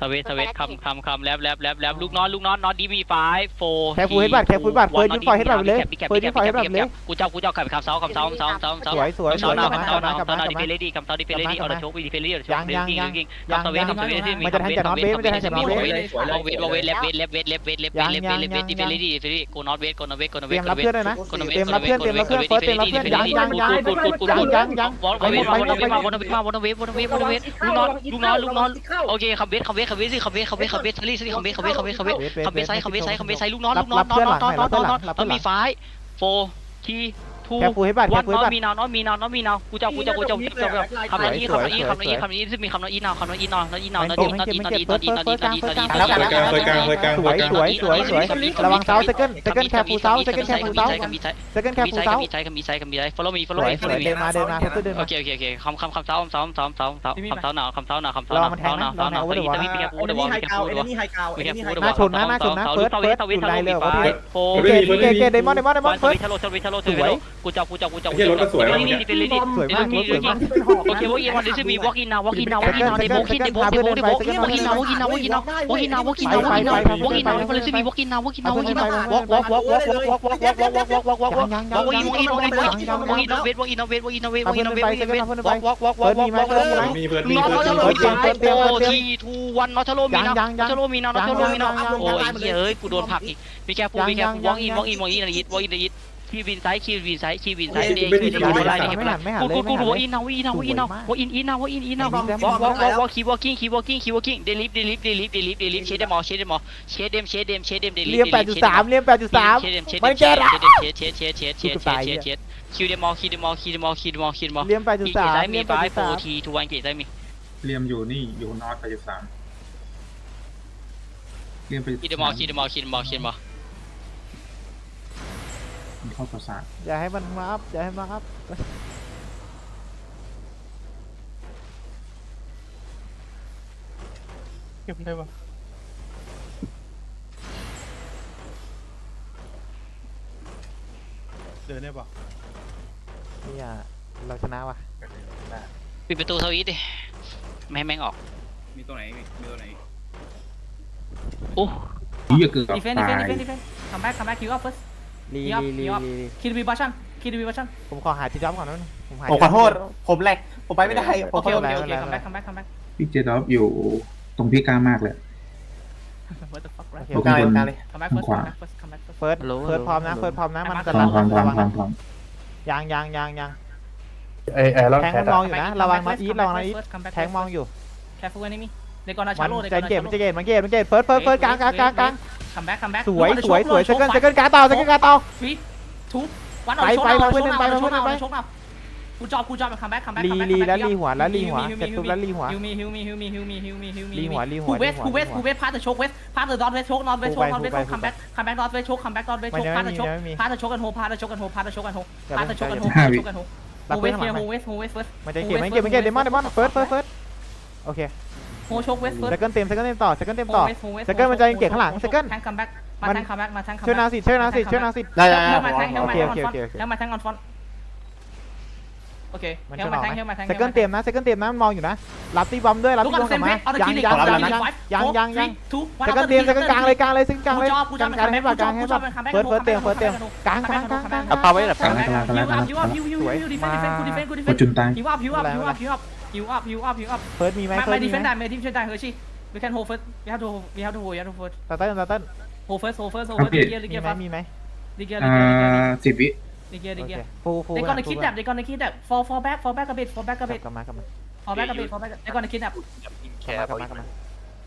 Speaker 8: สสวีสสวีสวีคำคำคำแล้วแล้วแล้วแล้วลูกน้องลูกน้องน็อตดีมีไฟโฟ
Speaker 4: แค่ฟูเฮดบัตแค่ฟูเฮดบัตเฟิร์สยิงไฟเฮดบัตเลยเฟิร์สยิงไฟเฮดบัตเลย
Speaker 8: กูเจ้ากูเจ้ากับคำเสาคำเสาคำเสาคำเสาคำเสา
Speaker 4: สวยสวยส
Speaker 8: เสา
Speaker 4: วย
Speaker 8: ห
Speaker 4: ก
Speaker 8: น้า
Speaker 4: ลับมา
Speaker 8: คำ
Speaker 4: กลั
Speaker 8: เสา
Speaker 4: บ
Speaker 8: ห
Speaker 4: มา
Speaker 8: น้าก
Speaker 4: ลับ
Speaker 8: คำเสา
Speaker 4: มา
Speaker 8: ดี
Speaker 4: กลับ
Speaker 8: เฟ
Speaker 4: มา
Speaker 8: ลดี้คำเสาดีเฟลดี้ออร์โชกวีดีเฟลดี้ออร์โชก
Speaker 4: ยัง
Speaker 8: ยิง
Speaker 4: ยัง
Speaker 8: ยิง
Speaker 4: ยัง
Speaker 8: คำเสาเวทคำเสาเวทที่มี
Speaker 4: มันจะทันจะนอนเวทมันจะทันจะนอนเวท
Speaker 8: วางเวทวางเวทเล็บเวทเล็บเวทเล็บเวทเล็บเวทเล็บเวทเล็บเวทดีเฟลดี้ดีเฟลดี้กูนอตเวทกูนอตเวทกูนอต
Speaker 4: เต
Speaker 8: เว
Speaker 4: รีย
Speaker 8: ท
Speaker 4: มรับเพื่อนด้วยนะ
Speaker 8: กูนอตเวท
Speaker 4: เตรียมรับเพื่อนเตรียมรับเพื่อนเฟิร์สเตรียมรับเพื่อนยังยังยัง
Speaker 8: กูกูกู
Speaker 4: ยังยังยัง
Speaker 8: วอลวอลเวทวอลเวทวอลเวทวอลเวทวอลเวทวอลเวทลูกน้องลูกน้องลูกน้องโอเคคัมเวทคัมเวทคัมเวทสิคัมเวทคัมเวทคัมเวทสลีสลีคัมเวทคัมเวทคัมเวทคัมเวทคัมเวทไซคัมเวทไซคัมเวทไซลูกน้องลูกน้องน้องน้องน้องน้องน้องมันมีไฟโฟที ทู
Speaker 4: แค่ฟูเฮดบัต
Speaker 8: วั
Speaker 4: แค่
Speaker 8: น
Speaker 4: ฟูเฮด
Speaker 8: น้อ
Speaker 4: บัต
Speaker 8: มีนาวน้อมีนาวน้อมีนาวกูจะกูจะกูจะกูจะคำนั้นอีคำนั้นอีคำนั้นอีคำนั้นอีซึ่งมีคำนั้นอีนาวคำนั้นอีนาวนั้นอีนาวนั้นอีนาวอีนาวอีนาวอีนาวอีนาวอีนาวอีนาวอีนาวอีนาว
Speaker 1: เฟิร์สกลางเฟิร์สกลางเฟิร์สกลาง
Speaker 4: สวยสวยสวยสวยระวังเซาเซคันเซคันแค่ฟูเซาเซคันแค่ฟูเซาเซคันแค่
Speaker 8: มี
Speaker 4: ฟู
Speaker 8: ใช้
Speaker 4: เซา
Speaker 8: มีใช้มีใช้มีใช้ follow me
Speaker 4: ส
Speaker 8: follow
Speaker 4: วย
Speaker 8: me
Speaker 4: สวย
Speaker 8: follow me
Speaker 4: เดินมาเดินมาเฟิร์สเดิน
Speaker 8: โอ
Speaker 4: มา
Speaker 8: เคโอเคโอเคคำคำคำเท้าคำเท้าคำเท้าคำเท้าคำเท้าหนาวคำเท้าหนาวคำเท้าหนาวคำเท้าหนาวคำเท้าหนาวคำเท้าหนาวตอนนี้พี่แกพู
Speaker 3: เอ
Speaker 8: ด
Speaker 3: เน
Speaker 8: เดี๋ยว
Speaker 3: นี่
Speaker 8: พี่
Speaker 3: ไฮ
Speaker 8: แก
Speaker 3: กาว
Speaker 8: พู
Speaker 3: เอ
Speaker 8: ด
Speaker 3: เนนี่ไฮกาวเอ
Speaker 8: พี่
Speaker 3: เน
Speaker 8: แก
Speaker 3: นี่
Speaker 8: พู
Speaker 3: ไฮ
Speaker 8: ด
Speaker 3: กาว
Speaker 4: หน้าชนนะหน้าชนนะเฟิร์สเฟิร์สอยู่ไรเลยเขาที
Speaker 8: โฟ
Speaker 1: เฮ้ยไม่มีเฟิร์ส
Speaker 4: เก
Speaker 1: ไม่มี
Speaker 4: เกเดมอนเดมอนเดมอน
Speaker 8: วัน
Speaker 4: เฟิร์ส
Speaker 8: ชาโลชาโลชาโลชาโลกูจะกูจะกูจะ
Speaker 1: ไอ้เหี้ยรถก็สวยว่ะ
Speaker 8: นี่นี่เป็นนี่
Speaker 4: สวยมากสวยมาก
Speaker 8: โอเค walk in one this is me walk in now walk in now walk in now they walk in they walk they walk they walk walk in now walk in now walk in now walk in now walk in now walk in now walk in now walk in now walk in now walk in now walk in now walk walk walk walk walk walk walk walk walk walk walk walk walk walk walk
Speaker 4: ยังยัง
Speaker 8: walk in walk in walk in walk in walk in now wait walk in now wait walk in now wait walk in now wait walk in now wait walk walk walk walk walk walk walk
Speaker 1: มีเฟิร์ส
Speaker 8: น
Speaker 1: มี
Speaker 8: อ
Speaker 1: เฟิร์ส
Speaker 8: ต
Speaker 1: มี
Speaker 8: ชะโล
Speaker 1: เฟิร์ส
Speaker 8: มีไฟโฟทีทูวันนอตชะโลมีนะนอตชะโลมีนะนอตชะโลมีนะโอ้ยเฮ้ยกูโดนผักอีกมีแค่พูดมีแค่ walk in walk in walk in อะไรยิด walk in อะไรยิด คีวินไซด์คีวินไซด์คีวินไซด์เด็กเด็กอะไรเด็ก
Speaker 4: ไม่หันไม่หัน
Speaker 8: กู
Speaker 4: เลย
Speaker 8: กู
Speaker 4: ไม่
Speaker 8: กู
Speaker 4: หัน
Speaker 8: วอ
Speaker 4: เลย
Speaker 8: อินนาวีนาวอินนาวอินอินนาวอินอินนาวอล์กวอล์กวอล์กวอล์กคีวอล์กิ้งคีวอล์กิ้งคีวอล์กิ้งเดลิฟเดลิฟเดลิฟเดลิฟเดลิฟเชดเดมอเชดเดมอเชดเดมเชดเดมเชดเดมเดลิฟ
Speaker 4: เรียมแปดจุดสามเรียมแปดจุดสาม
Speaker 8: เชดเดมเชดเด
Speaker 4: มัน
Speaker 8: มเช
Speaker 4: แก่
Speaker 8: ด
Speaker 4: ละ
Speaker 8: เดมเชดเชดเชดเชดเชดเชดเชดเชดคิวเดมอคิวเดมอคิวเดมอคิวเดมอคิวเดมอ
Speaker 4: เรียมแปดจุด
Speaker 8: อีก
Speaker 4: สาม
Speaker 8: ไซ
Speaker 4: เรี
Speaker 8: มี
Speaker 4: ยม
Speaker 8: ไฟ
Speaker 4: แปดจุด
Speaker 8: โฟ
Speaker 4: สาม
Speaker 8: ทีทูวันกี่ไซมี
Speaker 6: เรียมอยู่นี่อยู่นอตไปอยู่สามเรียมไป
Speaker 8: คิวเดมอคิวเดมอคิวเดมอคิวเดมอ
Speaker 6: เข้าประสาท
Speaker 4: อย่าให้มันมาอัพอย่าให้มันมาอัพ
Speaker 6: เก็บได้ปะเดินได้ปะ
Speaker 4: เนี่ยเราชนะว่ะ
Speaker 8: ปิดประตูสวิตดิไม่ให้แม่งออก
Speaker 1: มีตัวไหนมีตัวไหน
Speaker 8: โอ้
Speaker 6: นี่เกือบ
Speaker 2: ดีเฟน
Speaker 6: ตา
Speaker 2: ดีเฟน
Speaker 6: ย
Speaker 2: ดีเฟนดีเฟน come back come back you up first
Speaker 4: รี
Speaker 2: ยับ
Speaker 4: รีรี
Speaker 2: ยับ
Speaker 4: รี
Speaker 2: คิดวีบัชั่นคิดวีบัชั่น
Speaker 4: ผมขอหาที่จ็อบก่อนนะผมหา
Speaker 7: ผมขอโทษ ผมแหลกผมไปไม่ได้ผ
Speaker 2: โอ
Speaker 7: ม
Speaker 2: เค
Speaker 7: ขอโท
Speaker 2: โอ
Speaker 7: ษ
Speaker 2: เคโอเค come back come back come back
Speaker 6: พี่เจดอฟอยู่ตรงพี่กล้ามากเลย
Speaker 2: what the fuck
Speaker 4: โอ
Speaker 2: right
Speaker 4: เค
Speaker 6: ผม
Speaker 7: กลาง
Speaker 6: เป็น
Speaker 7: เลยกลางเลย
Speaker 2: come back first come back first come back first
Speaker 4: เฟิร์สเฟิร์สพร้อมนะเฟิร์สพร้อมนะมันจะ
Speaker 6: พร้อ
Speaker 4: รั
Speaker 6: ม
Speaker 4: น
Speaker 6: พร้อมพร้อม
Speaker 4: ระวัง
Speaker 6: พร้อมพร้อม
Speaker 4: ยังยังยังยัง
Speaker 7: ไอ้ไอ้รอน
Speaker 4: แทง
Speaker 7: แค
Speaker 4: มัน
Speaker 7: ท
Speaker 4: มอง
Speaker 7: อะ
Speaker 4: อยู่นะระวังนะอีทระวังนะอีทแทงมองอยู่
Speaker 2: careful enemy ในก่อนนะ
Speaker 4: มั
Speaker 2: ชานโลใน
Speaker 4: ใจ
Speaker 2: ก่อนนะ
Speaker 4: เก็บมันจะเก็บมันเก็บมันเก็บเฟิร์สเฟิร์สเฟิร์สกลางกลางกลางกลาง
Speaker 2: คัมแบ็กคัมแบ็ก
Speaker 4: สวยสวยสวยเซคันเซคันการต่อเซคันการต่อ
Speaker 2: ฟีดทุบวันเอา
Speaker 4: ไป
Speaker 2: ชก
Speaker 4: ไป
Speaker 2: เอา
Speaker 4: ไป
Speaker 2: ชก
Speaker 4: ไป
Speaker 2: เอา
Speaker 4: ไป
Speaker 2: ชกเอา
Speaker 4: ไป
Speaker 2: ชกเอากูจอบกูจอบคัมแบ็กคัมแบ็ก
Speaker 4: รีรีแล้วรีหัวแล้วรีหัวเสร็จปุ๊บแล้วรีหัว
Speaker 2: ฮิวมีฮิวมีฮิวมีฮิวมีฮิวมีฮิวมี
Speaker 4: รีหัวรีหั
Speaker 2: กู
Speaker 4: ว
Speaker 2: เวสกูเวสกูเวสพาเดอร์ชกเวสพาเดอร์ดอทเวสชกนอตเวสชกนอตเวสชกคัมแบ็กคัมแบ็กนอตเวสชกคัมแบ็กนอตเวสชกพาเดอร์ชกพาเดอร์ชกกันโฮพาเดอร์ชกกันโฮพาเดอร์ชกกันโฮพาเดอร์ชกกันโฮพาเดอร์ชกกันโฮ
Speaker 4: รับ
Speaker 2: ฮูเว
Speaker 4: เพื่อน
Speaker 2: ส
Speaker 4: ข้างห
Speaker 2: เฮี
Speaker 4: ลั
Speaker 2: ย
Speaker 4: ง
Speaker 2: ฮูเวสฮูเวสเฟิร์ส
Speaker 4: มันจะเก็บมันเก็บมันเก็บเดมอนเดมอนเฟิร์สเฟิร์สเฟิร์สโอเค
Speaker 2: โฮชกเวสเฟิร์
Speaker 4: เซ
Speaker 2: ส
Speaker 4: คันเต็มเซคันเต็มต่อเซคันเต็มต่อ
Speaker 2: โฮเวส
Speaker 4: เซคันมันจะเก็บข้างหลังเซคัน
Speaker 2: แทงคัมแบ็กมาแทงคัมแบ็กมาแทงคัม
Speaker 4: ช่วย
Speaker 2: แบ็
Speaker 4: นากสิช่วยนาสิช่วยนาสิ
Speaker 7: ได้ได้
Speaker 2: เฮ
Speaker 7: ได้
Speaker 2: ลมาแทงเฮลมา
Speaker 4: โอ
Speaker 2: แท
Speaker 4: เค
Speaker 2: งอ
Speaker 4: โอ
Speaker 2: อน
Speaker 4: เค
Speaker 2: ฟอน
Speaker 4: โอเค
Speaker 2: เฮลมาแทงออนฟอนโอเค
Speaker 4: มัน
Speaker 2: เฮ
Speaker 4: จะ
Speaker 2: ล
Speaker 4: หล
Speaker 2: มา
Speaker 4: อก
Speaker 2: แทง
Speaker 4: ไหม
Speaker 2: เฮลมาแทง
Speaker 4: เซคันเต็มนะเซคันเต็มนะมองอยู่นะรับตีบอมด้วยรับ
Speaker 2: ลูก
Speaker 4: ตี
Speaker 2: กับ
Speaker 4: บอม
Speaker 2: เซ
Speaker 4: กลับ
Speaker 2: ม
Speaker 4: มา
Speaker 2: เพสออเดอร์คิลิก
Speaker 4: ยังยังยังยัง
Speaker 2: ทุก
Speaker 4: เซคันเต็มเซคันกลางเลยกลางเลยเซคันกลางเลย
Speaker 2: กูจอบกูจ
Speaker 4: ก
Speaker 2: อบ
Speaker 4: ลางกลางให้ปากกลางให้ปากเฟิร์สเฟิร์สเต็มเฟิร์สเต็มกลางกลางกลางกลาง
Speaker 7: เอาปาไว้แบบ
Speaker 6: กำลังกำลังกำลังกำลัง
Speaker 2: ฮิวอัพฮิวอัพฮิวฮิวดิเฟนดิเฟนกูดิเฟนกูดิเฟ
Speaker 6: โอ้
Speaker 2: น
Speaker 6: จุนตาย
Speaker 2: ฮิวอัพฮิวอัพฮิวอัพฮิวอัพ ฮิวอัพฮิวอัพฮิวอัพ
Speaker 4: เฟิร์สมีไหม
Speaker 2: มาเม่ดี
Speaker 4: มี
Speaker 2: เฟน
Speaker 4: ไหม
Speaker 2: ได้มาดีเฟนได้เฮอร์ชี่ we can hold first we have to hold- we have to hold we have to hold
Speaker 4: ตาเติ้ลตาเติ้ล
Speaker 2: โฮเฟิร์
Speaker 6: สโฮเฟิร์
Speaker 2: ส
Speaker 6: โฮเฟิร์ส
Speaker 2: ดีลิเกียลิ
Speaker 4: มี
Speaker 2: เกีย
Speaker 4: ไหม
Speaker 2: ฟา
Speaker 4: มีไหม
Speaker 2: ลิเกียลิ
Speaker 6: อ่
Speaker 2: เกียา
Speaker 6: สิบวิ
Speaker 2: ลิเกีย
Speaker 4: ลิ
Speaker 2: เกีย
Speaker 4: ฟูฟู
Speaker 2: They're gonna kidnap. They're gonna kidnap. Fall, fall back, fall back a bit, fall back a กลับ bit,
Speaker 4: กลับมากลับมา
Speaker 2: fall back a bit, fall back. They're ก่อนเ kidnap.
Speaker 4: ยิงแคร์กลับมากลับมา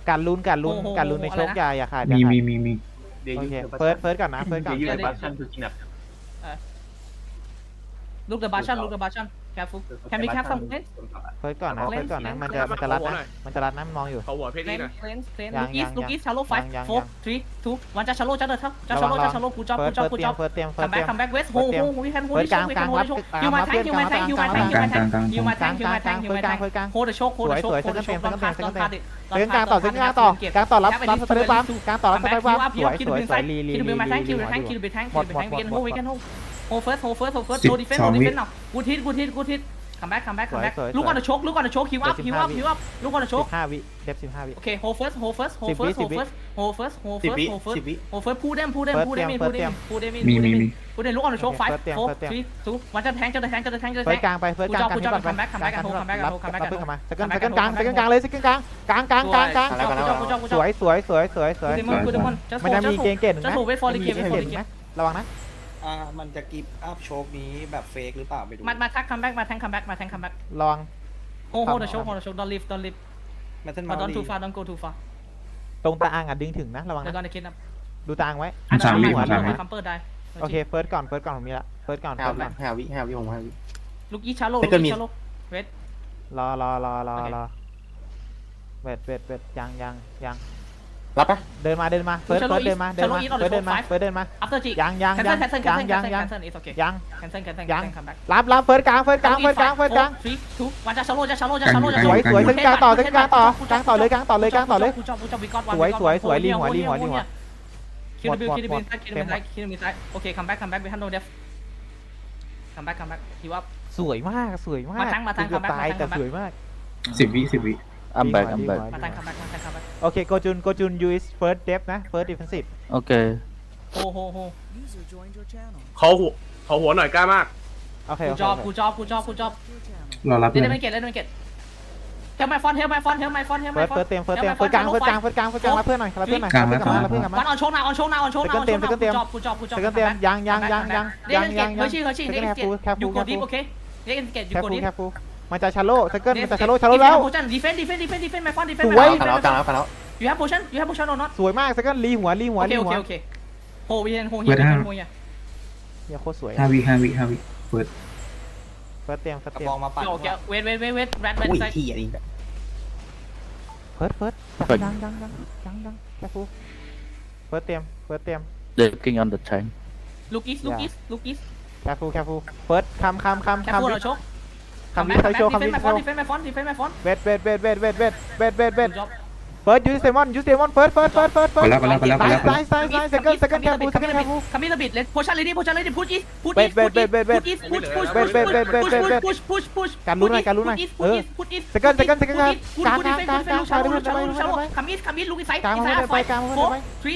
Speaker 4: การลุ้นการลุ้นโอ้โการลุ้นในโชคอนะ อยาอย่าขาดอย่
Speaker 6: มี
Speaker 4: ด
Speaker 6: มีมีมี
Speaker 7: เดี๋ยว
Speaker 4: โอ
Speaker 7: ยื
Speaker 4: เค
Speaker 7: เฟิ
Speaker 4: ร์สเฟิร์สก่อนนะเฟิร์สก่อน
Speaker 7: เดี๋ยวยืบัชันคือกินแบบ
Speaker 2: Look the bashan, look. แคปฟุกแคปมีแคปสอง
Speaker 4: เลนเฟิร์ก่อนนะเฟิร์ก่อนนะมันจะมันจะรัดนะมันจะรัดนะมันมองอยู่
Speaker 1: เขาหัวเพชลิน
Speaker 2: ส์เล
Speaker 1: นเล
Speaker 2: น
Speaker 4: ลูก
Speaker 2: อีส
Speaker 4: ลูก
Speaker 2: อีสชาร์โลไฟ
Speaker 4: ยังยัง
Speaker 2: โฟร์ทรีทูวันจะชาร์โลจะเดินเทับจะ
Speaker 4: ชาร์โล
Speaker 2: จะชา
Speaker 4: ร์โลกู
Speaker 2: จอบ
Speaker 4: เฟิร์
Speaker 2: กู
Speaker 4: จ
Speaker 2: อบ
Speaker 4: เฟิร์ส
Speaker 2: กู
Speaker 4: เตรียจอม
Speaker 2: บ
Speaker 4: เฟิร์สเตรียมเฟิคัร์ม
Speaker 2: ส
Speaker 4: เตแบ็รีกย
Speaker 2: ม คั
Speaker 4: ม
Speaker 2: แบ็กเวสโฮโฮวิแฮ
Speaker 4: นโฮดิ
Speaker 2: โชวิแฮ
Speaker 4: นโฮ
Speaker 2: ดิโช
Speaker 4: ฮิวมาแทง
Speaker 2: ฮิมาแทง
Speaker 4: ยูมาแทง
Speaker 2: ยูมาแทง
Speaker 4: ยูมา
Speaker 2: แทง
Speaker 4: ยูมาแท
Speaker 2: งฮิ
Speaker 4: วมาแท
Speaker 2: ง
Speaker 4: เฟิร์สกลาง
Speaker 2: โฮดิโช
Speaker 4: โฮดิ
Speaker 2: โช
Speaker 4: โฮ
Speaker 2: ดิโชลอนพา
Speaker 4: สลอน
Speaker 2: พาสดิเฟิร์ส
Speaker 4: กลางต่อเฟิร์สกลางต่อกลางต่อรับรับสเตอร์ปั๊มกลางต่อรับสเตอร์ปั๊มสวยสวยสวยลีลี
Speaker 2: ลีลี
Speaker 4: ลี
Speaker 2: หมดหมดห
Speaker 4: ม
Speaker 2: ด โฮเฟิร์สโฮเฟิร์สโฮเฟิร์สโดดีเฟนส์โดดีเฟนส์หน่อยกูทิศกูทิศกูทิศ
Speaker 6: คัมแบ็
Speaker 2: กคั
Speaker 6: มแบ็กคั
Speaker 2: มแบ็กลูกก่อนจะชกลู
Speaker 4: กก่อนจะ
Speaker 2: ชกคิวอัพคิวอัพคิวอัพลูกก่
Speaker 4: อ
Speaker 2: น
Speaker 4: จะชกห้าวิเล็บสิบห้าวิ
Speaker 2: โอเคโฮเฟิร์
Speaker 4: สโฮ
Speaker 2: เฟิ
Speaker 4: ร์
Speaker 2: ส
Speaker 4: โฮ
Speaker 2: เฟิร์
Speaker 7: สโฮเฟิ
Speaker 2: ร์
Speaker 7: สโฮ
Speaker 2: เฟิร์สโฮ
Speaker 4: เฟิ
Speaker 2: ร์สโฮ
Speaker 4: เฟิร์สโฮ
Speaker 2: เฟิ
Speaker 4: ร์
Speaker 2: สพูด
Speaker 6: เด้ม
Speaker 2: พูดเด้
Speaker 6: ม
Speaker 2: พูดเด้มพู
Speaker 4: ด
Speaker 2: เด้
Speaker 4: มพูดเด้มมีมี
Speaker 2: มี
Speaker 4: พูดเด้มลูก
Speaker 2: ก่อนจะชกไฟโฟร์ทรีทูวันจะแทงจะแทงจะแทงจะแทง
Speaker 4: เฟิร์สกลางไปเฟิร์สกลางกูจะคั
Speaker 2: มแบ็
Speaker 4: กคั
Speaker 2: มแบ็ก
Speaker 4: กันโฮ
Speaker 2: คัม
Speaker 4: แบ็
Speaker 2: กกั
Speaker 4: นโฮ
Speaker 2: คั
Speaker 4: มแบ็กกันมาสกันสกันกลางสกันกลางเลยสกันกลางกลางกลางกลางกลางสวยสวยสวยสวยสวย
Speaker 2: มั
Speaker 4: นจะมีเกมเก่งนะระวังนะ
Speaker 3: อ่ามันจะกิฟต์อัพโชคนี้แบบเฟกหรือเปล่าไปดู
Speaker 2: มามาทักคัมแบ็กมาแทงคัมแบ็กมาแทงคัม
Speaker 4: แบ็กลอง
Speaker 2: โอ้โหเดอโชคโอ้โเดอโชคดอนลิฟดอนลิฟ
Speaker 3: แมทเท
Speaker 2: น
Speaker 3: มา
Speaker 2: ดอนทูฟาดอนโกทูฟา
Speaker 4: ตรงตาอ่างอะดึงถึงนะระวัง
Speaker 2: เดี๋ยวก่อ
Speaker 4: นะ
Speaker 2: นจะคิ
Speaker 4: ดนะดูตาอ่างไว้
Speaker 6: สามวิผมสามวิ
Speaker 2: คัมเปิดได้
Speaker 4: โอเคเฟิร์สก่อนเฟิร์สก่อนผมมีละเฟิร์สก่อน
Speaker 7: ห้า
Speaker 4: เวิแฮา
Speaker 7: วิห้าวิผมห้าวิ
Speaker 2: ลูกยี่ชาโลลูก
Speaker 7: แป็มี ยี่
Speaker 2: ชาโลเวท
Speaker 4: รอรอรอรอรอเวทเวทเวทยังยังยัง
Speaker 7: รับปะ
Speaker 4: เดินมาเดินมาเฟิร์สเฟิร์สเดินมาเดินมาเฟิร์สเดินมาเฟิร์สเดินมา
Speaker 2: after G
Speaker 4: ยังยังยังยังยังยัง
Speaker 2: ยัง okay
Speaker 4: ยัง
Speaker 2: cancel cancel cancel come back
Speaker 4: รับรับเฟิร์สกลางเฟิร์สกลางเฟิร์สกลางเฟิร์สกลาง
Speaker 2: three two วันจะชาโลจะชาโลจะชาโลจะ
Speaker 4: สวยสวยเส้นกลางต่อเส้นกลางต่อกลางต่อเลยกลางต่อเลยกลางต่อเลยสวยสวยสวยรีหัวรีหัวรีหัว
Speaker 2: คิดดูบิลคิดดู
Speaker 4: บิล
Speaker 2: คิดดูบิลไซคิดดูบิลไซโอเค come back come back ไปทันโนเดฟ come back come back ฮิวอัพ
Speaker 4: สวยมากสวยมาก
Speaker 2: มาทั้งมาทั้ง come back
Speaker 4: แต่
Speaker 2: ง
Speaker 4: วยมาก
Speaker 6: สิบวิสิบวิ
Speaker 4: I'm back I'm back
Speaker 2: มาตังคัแบ็กมาตังคัแบ็ก
Speaker 4: โอเคโกจุนโกจุนยูอิสเฟิร์สเดฟนะเฟิ
Speaker 9: ร์สดิฟเฟ
Speaker 2: นซีฟโอเค your channel.
Speaker 1: เขาหัวเขาหัวหน่อยกล้ามาก
Speaker 4: โอเค
Speaker 2: กูจอบกูจอบกูจอบกูจอบ Your channel.
Speaker 6: รอรับ
Speaker 2: เล่น
Speaker 6: ได้
Speaker 2: ไม่เก่งเล่นได้ไม่เก่งเทลไมฟอนเทลไมฟอนเทลไมฟอนเทลไม
Speaker 4: เฟ
Speaker 2: อน
Speaker 4: เฟิร์น สเต็มเฟิร์สเต็มเฟิร์สกลางเฟิร์สกลางเฟิร์สกลางเฟิร์สกลางรับเพื่อนหน่อยรับเพื่อนหน่อยรับเพื่อนกลับมารับเพื่อนกลับมา วัน
Speaker 2: ออนโชว์หน้าออนโชว์หน้าออนโชว์หน้าออนโชว์หน้ากูจอบกูจอบกูจอบ
Speaker 4: เต็มเต็มยังยังยังยังยัง
Speaker 2: ยัง
Speaker 4: ยัง
Speaker 2: เฮ้
Speaker 4: ย
Speaker 2: ชื่อเฮ้ยชื่อเรียกเกตอยู่กดดิฟโอเคเรียกเกตอ
Speaker 4: แคยู่ป
Speaker 2: กด
Speaker 4: ฟู
Speaker 2: ดิฟ
Speaker 4: แคปฟู มันจะชาร์โลสเกิลมันจะชาร์โลชาร์โลแล้ว
Speaker 2: โพชั่นดีเฟนส์ดีเฟนส์ดีเฟนส์ดีเฟนส์ไมฟอนดีเฟน
Speaker 4: ส์สวย
Speaker 7: กันแล้วกันแล้วกันแล้ว
Speaker 2: ยูแฮปโพชั่นยูแฮปโพชั่นโนนอต
Speaker 4: สวยมากสเกิลรีหัวรีหั
Speaker 2: โอวเค
Speaker 4: รี
Speaker 2: โอ
Speaker 4: หัว
Speaker 2: เคโอเคโอเควียนโฮเฮียเปิโห้า โฮเฮีย
Speaker 4: เนี่ยโคตรสวย
Speaker 6: ห้าวิห้าวิห้าวิเปิด
Speaker 4: เฟิร์สเตรียมเฟิร์ส
Speaker 3: กระ
Speaker 4: เตรีย
Speaker 3: บมองมาปั่น
Speaker 2: โอเคเวทเวทเวทเวทแรดแรด
Speaker 7: อุ้ย
Speaker 2: ไซ
Speaker 7: ที่อะไร
Speaker 4: อีกอะเฟิร์ส
Speaker 9: เฟิร์ส
Speaker 4: ดังดังดังดังดังแค่ฟูเฟิร์สเตรียมเฟิร์สเตรี
Speaker 9: ยม looking on the tank.
Speaker 2: ลูกิสลูกิสลูกิส
Speaker 4: แคฟูแคฟูเฟิร์คำคำคำ
Speaker 2: แคป
Speaker 4: คำ ฟู
Speaker 2: เราชก
Speaker 4: คำวิไซโชว์คำ
Speaker 2: มิโซดีเฟนต์ม่ฟอนดีเฟนต์ม่ฟอน
Speaker 4: เวทเวทเวทเวทเวทเวทเวทเวทเวทเปิดยูสเซมอนยูสเซมอนเฟิร์สเฟิร์สเฟิร์สเฟิร์สเปิร์ส
Speaker 6: ไปแล้วไปแล้วไปแล้วไปแล้ว
Speaker 4: ซ้ายซ้ายซ้ายเซคันด์เซคันด์แคบูเซคันด์แคบู
Speaker 2: คัมมิ่งบิดเลสโพชั่นเลดี้โพชั่นเลดี้พุชอีพุชอี
Speaker 4: พุชอี
Speaker 2: พุชอีพุชพุชพุชพุชพุชพุชพุช
Speaker 4: การลุ้นหน่อยการลุ้นหน่อย
Speaker 2: เออ
Speaker 4: เซคันด์เซคันด์เซคันด์
Speaker 2: กลางกลางกลางกลางชาร์ลชาร์ลชาร์ลคัมมิ่งคัมมิ่งลุกอีไซด์อีไซด์ไปโฟร์ทรี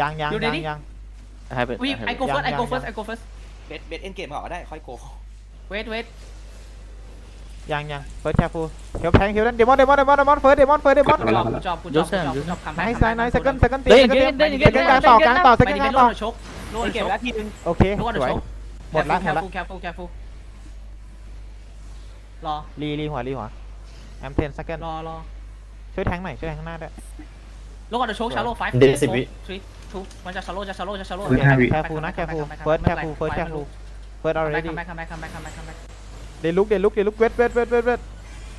Speaker 4: ยังยัง
Speaker 2: You
Speaker 4: ยัง
Speaker 2: ready?
Speaker 4: ยัง
Speaker 9: ให้เป็น
Speaker 2: we I go first I go
Speaker 4: ยัง
Speaker 2: first
Speaker 4: ยัง
Speaker 2: I go first
Speaker 3: เบสเบสเอ็นเกมก่อนก็ได้ค่อยโก
Speaker 2: wait wait
Speaker 4: ยังยังเฟิร์สแคฟูเฮลแทงเฮลเดมอนเดมอนเดมอนเดมอนเฟิร์สเดมอนเฟิร์สเดมอน
Speaker 2: good job good job good job good job good job come
Speaker 4: ไน
Speaker 2: back
Speaker 4: ส์ไซน์ไนส์เซคันด์เซคันด์ตี
Speaker 9: เฮ้ย
Speaker 4: เซคันด์
Speaker 9: เดี๋ยวเดี๋ยว
Speaker 4: เซคันด์กลางต่อกลางต่อเซ
Speaker 2: ไป
Speaker 4: คันด์
Speaker 2: ดิ
Speaker 4: กลาง
Speaker 2: เวนโล
Speaker 4: ต่อ
Speaker 2: ชกโล
Speaker 3: เอ็น
Speaker 2: ช
Speaker 3: เกม
Speaker 2: ก
Speaker 3: แล้วทีนึง
Speaker 4: โอเค
Speaker 2: โล
Speaker 4: สวย
Speaker 2: ชก
Speaker 4: หมดละหมดละ
Speaker 2: แคฟูแคฟูรอ
Speaker 4: รีรีหัวรีหัวแอมเทนเซคันด์
Speaker 2: รอรอ
Speaker 4: ช่วยแทงหน่อยช่วยแทงข้างหน้าด้วย
Speaker 2: โลกอนเดอะโชกชาโลไฟ
Speaker 7: เดสิบวิ
Speaker 2: three two มันจะชาโลจะชาโลจะชาโล
Speaker 6: เฟิร์สห้าวิ
Speaker 4: แคฟูนะแคฟูเฟิร์สแคฟูเฟิร์สแคฟูเฟิร์สเอาเร
Speaker 2: คัม
Speaker 4: ดี้
Speaker 2: แบ็คคัมแบ็คคัมแบ็คคัมแบ็คคัมแบ็คคัมแบ็ค
Speaker 4: เดลุกเดลุกเดลุกเวทเวทเวทเวทเวท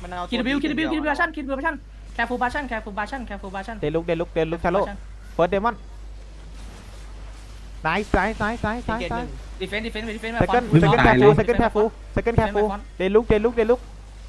Speaker 3: มันเอา
Speaker 2: คิดบิวคิดบิวคิดบิวชั่นคิดบิวชั่นแคฟูบาชั่นแคฟูบาชั่นแคฟูบาชั่น
Speaker 4: เดลุกเดลุกเดลุกชาโลเฟิร์สเดมอนไนส์ไนส์ไนส์ไนส์ไน
Speaker 3: เอ็น
Speaker 4: ส์
Speaker 3: เกม
Speaker 4: ไน
Speaker 3: หนึ่
Speaker 4: ส์
Speaker 3: ง
Speaker 2: ดีเฟนต์ดีเฟนต์ดีเฟนต์
Speaker 4: เซ
Speaker 2: มาฟอ
Speaker 4: คั
Speaker 2: น
Speaker 4: น
Speaker 2: ด์
Speaker 4: เซคันด์แคฟูเซคันด์แคฟูเซคันด์แคฟูเดลุกเดลุกเดลุก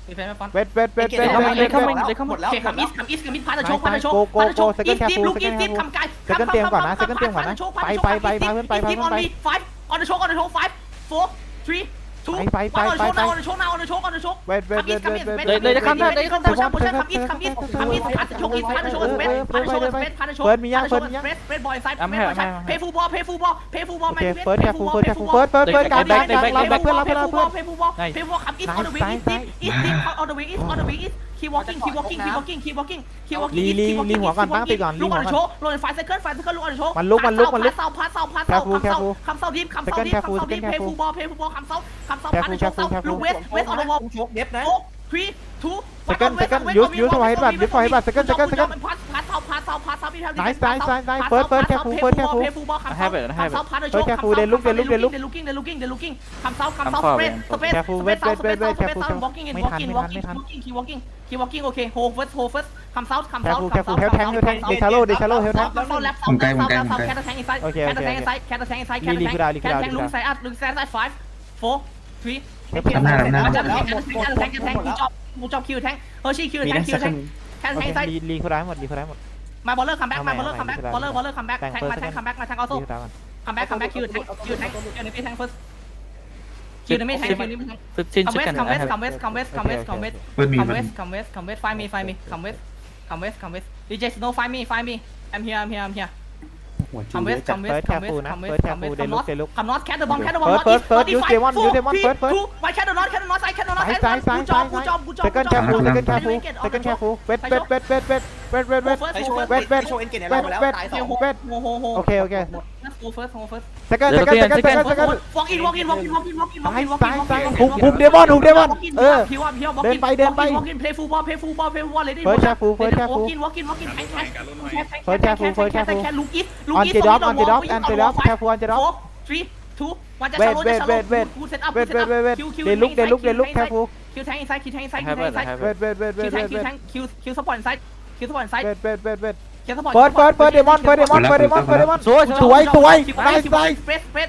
Speaker 2: ดีเฟนต์มาฟอนด์
Speaker 4: เวทเวทเวทเวท
Speaker 3: เข้ามาเลยเข้ามา
Speaker 2: หมดแล้วโอเคคัมอิสคัมอิสคัมอิสพาราโชกพาราโชก
Speaker 4: Go, go,
Speaker 2: พาราโช
Speaker 4: go,
Speaker 2: ก
Speaker 4: second
Speaker 2: อีส
Speaker 4: half
Speaker 2: ทีม
Speaker 4: full,
Speaker 2: ลูกอีส
Speaker 4: second
Speaker 2: ที
Speaker 4: half
Speaker 2: มคำกาย
Speaker 4: เกันเตียงก่อนนะเซกันเตียงก่อนนะไปไปไปไปเพื่อนไปไปเพื่อนไป
Speaker 2: five on the choke on the choke five four three two
Speaker 4: ไปไปไป
Speaker 2: ไป
Speaker 4: ไป
Speaker 2: on the choke now on the choke on the choke
Speaker 4: เวทเวทเวทเวท
Speaker 2: เวท เลยเลยจะข้ามได้เลยจะข้ามได้ push up push up come in come in come in pass the choke in pass the choke space pass the choke space pass the choke เฟิร์สมียังเฟิร์สมียัง space space boy side space boy side pay full ball pay full ball pay full โอ ball เค man เฟิร์สแกฟูเฟิร์สแกฟูเฟิร์สเฟิร์สเฟิร์สการแบกการแบกเพื่อนรับเพื่อนรับเพื่อน เพย์ฟูบอลเพย์ฟูบอลเพย์ฟูบอลขับอิสออนเดอะเวย์อิสอิสอิสออนเดอะเวย์อิสออนเดอะเวย์อิส คีวอล์กิ้งคีวอล์กิ้งคีวอล์กิ้งคีวอล์กิ้งคีวอล์
Speaker 4: กิ้งลีลี
Speaker 2: ลี
Speaker 4: หัวก่อนป้งไปก่อนลี
Speaker 2: ลูกอั
Speaker 4: วก่อ่น
Speaker 2: โชว์ลูกอ่อนไฟเซคเคิลไฟเซคเคิลลูกอ่อนโชว์
Speaker 4: มันลุกมันลุกมันลุก
Speaker 2: พัดเสาพัดเสาพัดเสาพัดเสคำเสาดิมคำเสาดิ
Speaker 4: ม
Speaker 2: คำเสาดิ
Speaker 4: ม
Speaker 2: เพย์ฟูบอลเพย์ฟูบอลคำเสาคำเสาพัดโชว์
Speaker 4: เสา
Speaker 2: ลูกเวสเวสออนเดอะวอล
Speaker 3: ชกเย็บนะ
Speaker 2: โ three two
Speaker 4: Second, second, use, use for head butt, use for head butt, second, second, second.
Speaker 2: พัดพัดเสาพัดเสาพัดเสาพี่แทบ
Speaker 4: Nice, nice, nice, nice. First, first, careful, first, careful.
Speaker 2: ฟูบอลคำเสา Have it, have คำ it. เสาพัดโดยโช
Speaker 4: First, ค careful, they look, they look, they look.
Speaker 2: เดลูกิ้งเดลูกิ้งเดลูกิ้งคำเสาคำเสา
Speaker 9: Careful,
Speaker 2: สเปซสเปซ
Speaker 4: careful,
Speaker 2: สเป
Speaker 4: wait,
Speaker 2: ซ wait, เสาสเป wait, ซ
Speaker 4: wait,
Speaker 2: เสา
Speaker 4: careful,
Speaker 2: วอล์กิ้
Speaker 4: ง
Speaker 2: เห็น
Speaker 4: ว
Speaker 2: อล์
Speaker 4: กิ้งวอ
Speaker 2: ล์กิ้ง
Speaker 4: ไม่ทัน
Speaker 2: ว
Speaker 4: อล์กิ้ง
Speaker 2: คีวอล์กิ้งคีวอล์กิ้งโอเคโฮเฟิร์สโฮเฟิร์สคำเสาคำแคเสา
Speaker 4: ฟูแคคำฟูเสา
Speaker 2: แฮลแทงเฮลแทงเด
Speaker 4: ชาโลเดชาโลเฮลแทง
Speaker 6: ผมไกลผมไกลผมไกล
Speaker 2: แคทแทงอินไซด์แคทแทงอินไซด์แคทแทงอินไซด์แคทแทง
Speaker 4: อินไซด์
Speaker 2: แคทแทงลุงไซด์อัดลุงไซด์อัด five four three
Speaker 6: ทำหน้าทำหน้
Speaker 2: แจับแล้วหแดหมแหมดแทงแทงกูจอบกูจอแคิวแทงเฮอร์ชี่คิวแทงคิวแทงแท
Speaker 4: ง
Speaker 2: แทงไซ
Speaker 4: รีรีคแร้ายหมดรีคนร้ายหมด
Speaker 2: มาบอลเลอร์คัมแบ็ก
Speaker 4: มา
Speaker 2: บอลเลอร์คัมแบ็กบอลเลอร์บอลเลอร์คัมแบ็ก
Speaker 4: แท
Speaker 2: งมาแทงคัมแบ็กมาแทงเอาโซ่
Speaker 4: รีคนร้ายก่อน
Speaker 2: คัมแบ็กคัมแบ็กคิวแทงคิวแทงคิวใงไม่แทงแเฟิแท่คิวใงไม่แทงคิวใงไม่แทง
Speaker 9: คั
Speaker 2: มเวส
Speaker 9: คั
Speaker 2: ม
Speaker 9: เว
Speaker 2: สคัมเวสคัม
Speaker 6: เวสคัมเวสคัม
Speaker 2: เวส
Speaker 6: เปิ
Speaker 2: แท่คัมเวสคัมเวสคัมเวแท่มีไฟ
Speaker 6: มีคัมเวส
Speaker 2: คัมเวสคัมเวสดีเจสโนไฟแท่ฟมี I'm here I'm here I'm here
Speaker 7: หัวจูเจัด
Speaker 4: เฟิร์สแคฟูนะเฟิร์สแคฟูเดลุกเดลุก
Speaker 2: คำนอตแคท
Speaker 4: เดอะบอ
Speaker 2: ม
Speaker 4: แค
Speaker 2: ท
Speaker 4: เดอร์
Speaker 2: บอมเฟิร์สณ์ยูเจม
Speaker 4: อ
Speaker 2: น
Speaker 4: ยู
Speaker 2: เจ
Speaker 4: ม
Speaker 2: อ
Speaker 4: น
Speaker 2: เฟิร์
Speaker 4: ส
Speaker 2: เฟิ
Speaker 4: ร์
Speaker 6: สไป
Speaker 4: แค
Speaker 2: ท
Speaker 4: เดอ
Speaker 2: ร์
Speaker 4: น
Speaker 2: อ
Speaker 4: ตแคทเดอร์นอต
Speaker 3: ไซแคทเดอร์นอ
Speaker 2: ตไซซ้ายซ้ายซ้ายกูจอมกูจอมกูจอม
Speaker 4: เซ
Speaker 2: คันแคฟูเซคันแคฟูเซคันแคฟ
Speaker 4: ูเวทเวท
Speaker 3: เวทเวทเวทเวทเวทเวทเวทเวทเวทเวท
Speaker 4: เวท
Speaker 2: เวท
Speaker 4: โอเคโอเค
Speaker 2: โอเฟิร์
Speaker 4: ส
Speaker 9: โอเฟิ
Speaker 4: ร์ส
Speaker 9: ส
Speaker 4: กั
Speaker 2: ดสกัดสกัดสกัดสกัดว
Speaker 4: อล์ก
Speaker 2: อิน
Speaker 4: วอล์
Speaker 2: กอิ
Speaker 4: นว
Speaker 2: อล์กอินวอล์กอินวอล์กอินวอล์กอินวอล์กอินวอล์กอิน
Speaker 4: หุบหุบเดมอนหุบเดมอนเออ
Speaker 2: พี่ว่าพี่ว่า
Speaker 4: เดินไปเดินไป
Speaker 2: วอล์กอินเพลย์
Speaker 4: ฟูลบอ
Speaker 2: ลเพลย์ฟูลบอลเพลย์ฟูลบอลเลยดิเฟิร์สแค่ฟูเฟิร์สแค่ฟูวอล์
Speaker 1: กอิ
Speaker 2: นวอล์กอินวอล์กอินไอ้แคทเฟิ
Speaker 1: ร์
Speaker 2: สแค่ฟูเฟิร์สแค่ฟู
Speaker 1: ลู
Speaker 2: กอิฟลูกอิฟออ
Speaker 1: นเจด็อปออนเจด็อป
Speaker 2: ออ
Speaker 4: น
Speaker 2: เจด็
Speaker 4: อ
Speaker 2: ป
Speaker 4: แค่
Speaker 2: ฟูออ
Speaker 4: น
Speaker 2: เจด็
Speaker 4: อ
Speaker 2: ป
Speaker 4: ทรี
Speaker 2: ทู
Speaker 4: วั
Speaker 2: น
Speaker 4: จะชาร์
Speaker 2: ลจะ
Speaker 4: ชาร์
Speaker 2: ลเวอกู
Speaker 4: เซต
Speaker 2: อัพ
Speaker 4: เว
Speaker 2: ทเวท
Speaker 4: เวท
Speaker 2: เว
Speaker 4: ท
Speaker 2: เด
Speaker 4: ลุ
Speaker 2: ก
Speaker 4: เด
Speaker 2: ลุ
Speaker 4: ก
Speaker 2: เด
Speaker 4: ลุ
Speaker 2: กแค่ฟูคิวแท
Speaker 9: ง
Speaker 2: อิน
Speaker 9: ไซด์คิ
Speaker 2: ว
Speaker 9: แท
Speaker 4: งอิน
Speaker 2: ไซด์
Speaker 4: คิ
Speaker 2: ว
Speaker 4: แท
Speaker 2: งอินไซด์เว
Speaker 4: ทเว
Speaker 2: ทเว
Speaker 4: ทเวทเวทคิวแท
Speaker 2: งคิวแทงคิวคิว
Speaker 4: สปอนไซด์คิว
Speaker 2: สปอนไซด์เว
Speaker 4: ทเวทเวทเวท
Speaker 2: เปิดเปิดเปิดเดมอนเปิดเดมอนเปิดเดมอนเปิดเ
Speaker 4: ดมอนสวยสวยสวยไปไป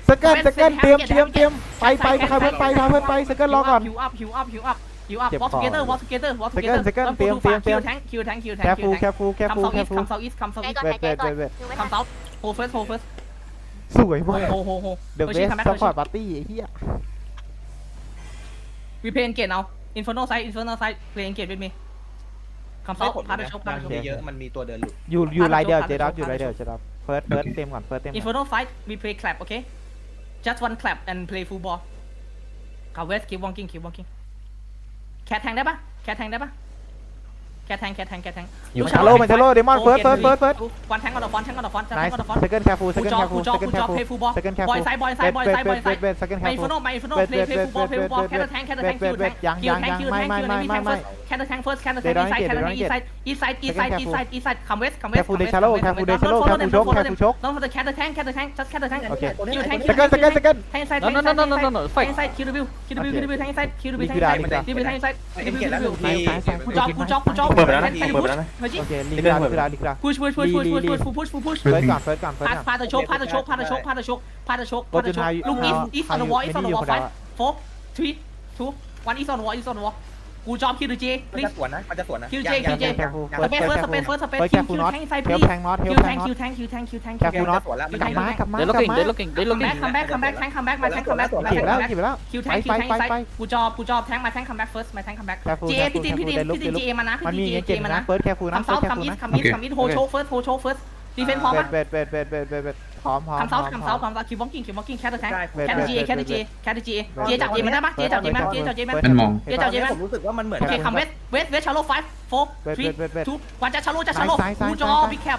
Speaker 4: สเกิลสเกิลเตรียมเตรียมเตรียมไปไปพาเพื่อนไปพาเพื่อนไปสเกิลรอก่อน
Speaker 2: หิวอัพหิวอัพหิวอัพหิวอัพวอส
Speaker 4: เกเตอร์วอ
Speaker 2: สเกเตอ
Speaker 4: ร์
Speaker 2: วอส
Speaker 4: เกเตอร์สเกิลเตรียม
Speaker 2: เตรียม
Speaker 4: เตรียม
Speaker 2: คิวแทงคิ
Speaker 4: ว
Speaker 2: แท
Speaker 4: ง
Speaker 2: คิ
Speaker 4: ว
Speaker 2: แแคฟูแคฟูแค
Speaker 5: ฟู
Speaker 2: แค
Speaker 5: ฟูคัมเซาอิส
Speaker 4: คัม
Speaker 5: เซา
Speaker 2: อิ
Speaker 5: สคัมเซาอิส
Speaker 2: คัมเซาโฮเฟิร์
Speaker 4: สโฮเฟิร์สสวยมาก
Speaker 2: โฮโฮโฮเด
Speaker 4: อะเบสซัพพอร์ตปาร์ตี้เฮีย
Speaker 2: วีเพนเกตเอาอินฟอร์โน
Speaker 3: ไซ
Speaker 2: ด์
Speaker 3: อิน
Speaker 2: ฟอร์โน
Speaker 3: ไซ
Speaker 2: ด์เพลงเก
Speaker 3: ต
Speaker 2: เป็นมี คำซ้อให้ผมพัดไปชา
Speaker 3: พัดไปช
Speaker 2: ก
Speaker 3: เยอะมันมีตัวเดินหลุด
Speaker 4: อยู่อยู่ไล
Speaker 2: เดี
Speaker 4: ยวเจ
Speaker 2: ดั
Speaker 4: บอยู่ไล
Speaker 2: เดี
Speaker 4: ยวเจดับเฟิร์สเฟิร์สเต็มก่อนเฟิร์สเต็มอิน
Speaker 2: Infernal fight we play clap okay just one clap and play full ball ขาเวส keep walking keep walking แคทแทงได้ปะแคทแทงได้ปะ แคทแทงแคทแทงแคทแทงอยู่ไห
Speaker 4: ม มันชาโลมันชาโลเดมอนเฟิร์ส
Speaker 2: เฟิร์สเฟิร์สเฟิร์สฟอนแทงก่อนฟอนแทงก่อนฟอนแทง
Speaker 4: ไน
Speaker 2: ก่อนฟอน
Speaker 4: เซ
Speaker 2: คั
Speaker 4: น
Speaker 2: ด์แค
Speaker 4: ฟู
Speaker 2: เซคัน
Speaker 4: ด์แคฟู
Speaker 2: กูจเซอบ
Speaker 4: คั
Speaker 2: นกูด์แคจอบ
Speaker 4: ฟู
Speaker 2: กูจอบ
Speaker 4: play
Speaker 2: full ball เซคันด์แคฟู boy side boy side boy side boy side เวทเซคั
Speaker 4: นด์แค
Speaker 2: ไมฟู
Speaker 4: ฟู
Speaker 2: โนไซบอย
Speaker 4: ไซ
Speaker 2: บอย
Speaker 4: ไซ
Speaker 2: บอย์ฟุตบอลเพลย์ฟุตบอลแคทแทงแคทแทงคิวแทงคิวแทงคิวแทงคิวแทงแคทแทงเฟิร์สแคทแทงอยไซด์แคทแทง
Speaker 4: อยไซด์
Speaker 2: อยไซด์อยไซด์อยไซด์อยไซด์คัมเว
Speaker 4: สคัมเวสแคฟูเด
Speaker 2: ชาโลแคฟูเดชาโลแคฟูชกแคฟูชก น้องเขาจะแคทแทงแคทแทงจัดแคทแทง
Speaker 4: โอเค
Speaker 2: คิวแทง
Speaker 4: เซคั
Speaker 2: นด์เซคันด์เซบอยด์ แทงไซด์
Speaker 9: แทงไซด์
Speaker 2: แทงไซด์คิวรีวิวคิวรีวิวคิวรีวิวแทงไซบอคิวรีวิวแทง
Speaker 4: ไซบ
Speaker 2: อ
Speaker 4: คิว
Speaker 2: รีวิ
Speaker 4: วแทงไซบอ
Speaker 2: คิวรีวิวแทงไซ
Speaker 3: บอคิวรีวิวแทงไซ
Speaker 4: ด์
Speaker 2: กูจอบกูจอบไซจอบ
Speaker 7: เปิดไปแล้วนะเปิดไปแล้วนะ
Speaker 2: มาจิ
Speaker 4: โอเคลีกราลิกราลิกดา
Speaker 2: พุชพุชพุชพุชพุชพุชพุชพุชพุช
Speaker 6: เฟิร์ส
Speaker 4: ก่อนเฟิร์สก่อนเฟิร์ส
Speaker 2: พา
Speaker 4: ก่อน
Speaker 2: พาตะชกพาตะชกพาตะชกพาตะชกพาตะชกพาตะชกลุงอีฟอี
Speaker 4: ฟ
Speaker 2: ออน
Speaker 4: วอ
Speaker 2: ลอี
Speaker 4: ฟ
Speaker 2: ออ
Speaker 4: น
Speaker 2: วอ
Speaker 4: ล
Speaker 2: ไฟโฟ
Speaker 4: ร์ท
Speaker 2: รี
Speaker 4: ทู
Speaker 2: วั
Speaker 4: น
Speaker 2: อีฟออนวอลอีฟออนวอล กูจอบคิวดูจี
Speaker 3: มันจะสวนนะมันจะสวนนะ
Speaker 2: คิวเจคิวเจ สเปซเฟิร์สสเปซเฟิร์สสเปซคิวคิวแทงไซ
Speaker 4: คิว
Speaker 2: พี่
Speaker 4: แท
Speaker 2: ง
Speaker 4: นอตคิ
Speaker 2: วแทงคิวแทงคิวแทงคิวแทงคิว
Speaker 3: แท
Speaker 4: ง
Speaker 3: คิว
Speaker 4: น็
Speaker 3: อตสวนแล้วมัน
Speaker 4: กลับมากลับมา
Speaker 9: เดินรถเก่
Speaker 4: งเดินร
Speaker 9: ถเก่
Speaker 2: งเดินรถเก่งคัมแบ็กคัมแบ็กแบ็กแทงคัมแบ็กมาแทงคัมแบ็กมาแท
Speaker 4: ถี
Speaker 2: ง
Speaker 4: แล้ว
Speaker 2: แบ็
Speaker 4: กถีบแล้ว
Speaker 2: คิวแทงคิวแทง
Speaker 4: ไซ
Speaker 2: กูจอบกูจอบแทงมาแทงคัมแบ็กเฟิร์สมาแทงคัมแบ็
Speaker 4: ก
Speaker 2: เจพี่ตีนพี่ตีนพี่ตีนเจมานะ
Speaker 4: มันมี
Speaker 2: พี่
Speaker 4: อย่าง
Speaker 2: ตี
Speaker 4: เงี้
Speaker 2: นยเจ
Speaker 4: เจ็บ
Speaker 2: มา
Speaker 4: นะ
Speaker 2: เฟิ
Speaker 4: ร์สแคฟูนะ
Speaker 2: คำเฟิซ้อ
Speaker 4: มแค
Speaker 2: ฟู
Speaker 4: คำ
Speaker 2: อิส
Speaker 4: นะ
Speaker 2: คำอิสคำอิสโฮโชเฟิร์สโฮโชเฟิร์สดีเฟนพร้อมปะ
Speaker 4: เวทเวทเวทเวทเวทเวท พร้อมพร้อม
Speaker 2: คำเซาคำเซาคำเซาคิวบ็อกกิ้งคิวบ็อกกิ้งแคทเตอร์แทงแคท
Speaker 4: เตอร์จี
Speaker 2: แคท
Speaker 4: เตอร์จี
Speaker 2: แคทเตอร์จีจีจับจีมันได้ปะจีจับจีมันจีจับเจมัน
Speaker 6: มันมอง
Speaker 2: เจจับเจมัน
Speaker 3: ผมรู้สึกว่ามันเหมือน
Speaker 2: โอเคคำเวสเวสเวสชาร์โลไฟฟ์โฟร์ทรีทูวันจะชาร์โลจะชาร์โลบูจอบิ๊กแคป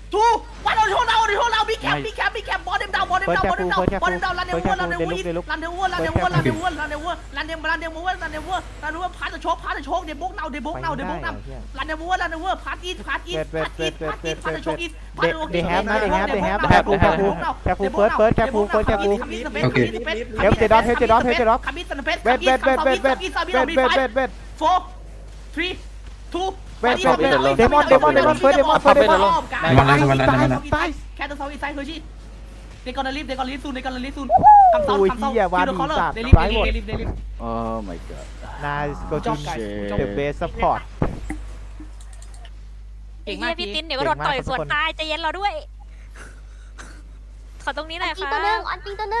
Speaker 2: ทูวันเราโชว์เราดิโชว์เราบีแคปบีแคปบีแคปบอลเดมดาวบอลเดมดาวบอลเดมดาวบอลเดมดาวลันเดมวัวลันเดมวีลันเดมวัวลันเดมวัวลันเดมวัวลันเดมวัวลันเดมรันเดมวัวลันเดมวัวลันเดมวัวพาร์ตโชกพาร์ตโชกเดมบุกเนาเดมบุกเนาเดมบุกเนารันเดมวัวลันเดมวัวพาร์ตอีทพาร์ตอีทพาร์ตอีทพาร์ตอีทพาร์ตโชกอีทพาร์ตโชกอีท
Speaker 4: เดมแฮปนะเดมแฮปเดมแฮปแคปูแคปูแคปูเฟิร์สเฟิร์สแคปูเฟิร์สแคปูโอเคเฮลเจด็อกเฮลเจด็อกเฮลเจด็อ
Speaker 2: กเบ็ด
Speaker 4: เบ็ดเบ็ดเบ็ดเบ็ดเบ็ดเบ็ดเบ็ดโฟร์ทรีทู มอนเดมอนเฟิร์สเดมอนเฟิร์สเดมอนตาย
Speaker 2: แค่ตัวเซาอีไซด์คือชีเดกอนลิฟเดกอนลิฟซูนเดกอนลิฟซูนคำเซา
Speaker 4: โอ้ย
Speaker 2: คำเซา
Speaker 4: เหี้ย
Speaker 2: คิ
Speaker 4: วาว
Speaker 2: โดคอลเลอ
Speaker 4: ดีสัต
Speaker 2: ร์
Speaker 4: ว์
Speaker 2: เดลิฟ
Speaker 4: ร้ายหมด
Speaker 2: เดลิฟเดลิฟ
Speaker 9: Oh my god.
Speaker 4: nice go to
Speaker 2: จบกัน
Speaker 4: the best support
Speaker 2: เก่ง
Speaker 10: เฮี
Speaker 2: มาก
Speaker 10: ยพี่
Speaker 2: พี่
Speaker 10: ตินเดี๋ยวก็โดนต่อยสวนตายใจเย็นเราด้วย ขอตรงนี้หน่อย
Speaker 5: ปิง
Speaker 10: ค่ะ
Speaker 5: ตัวหนึ่งออนปิงตัวหนึ่ง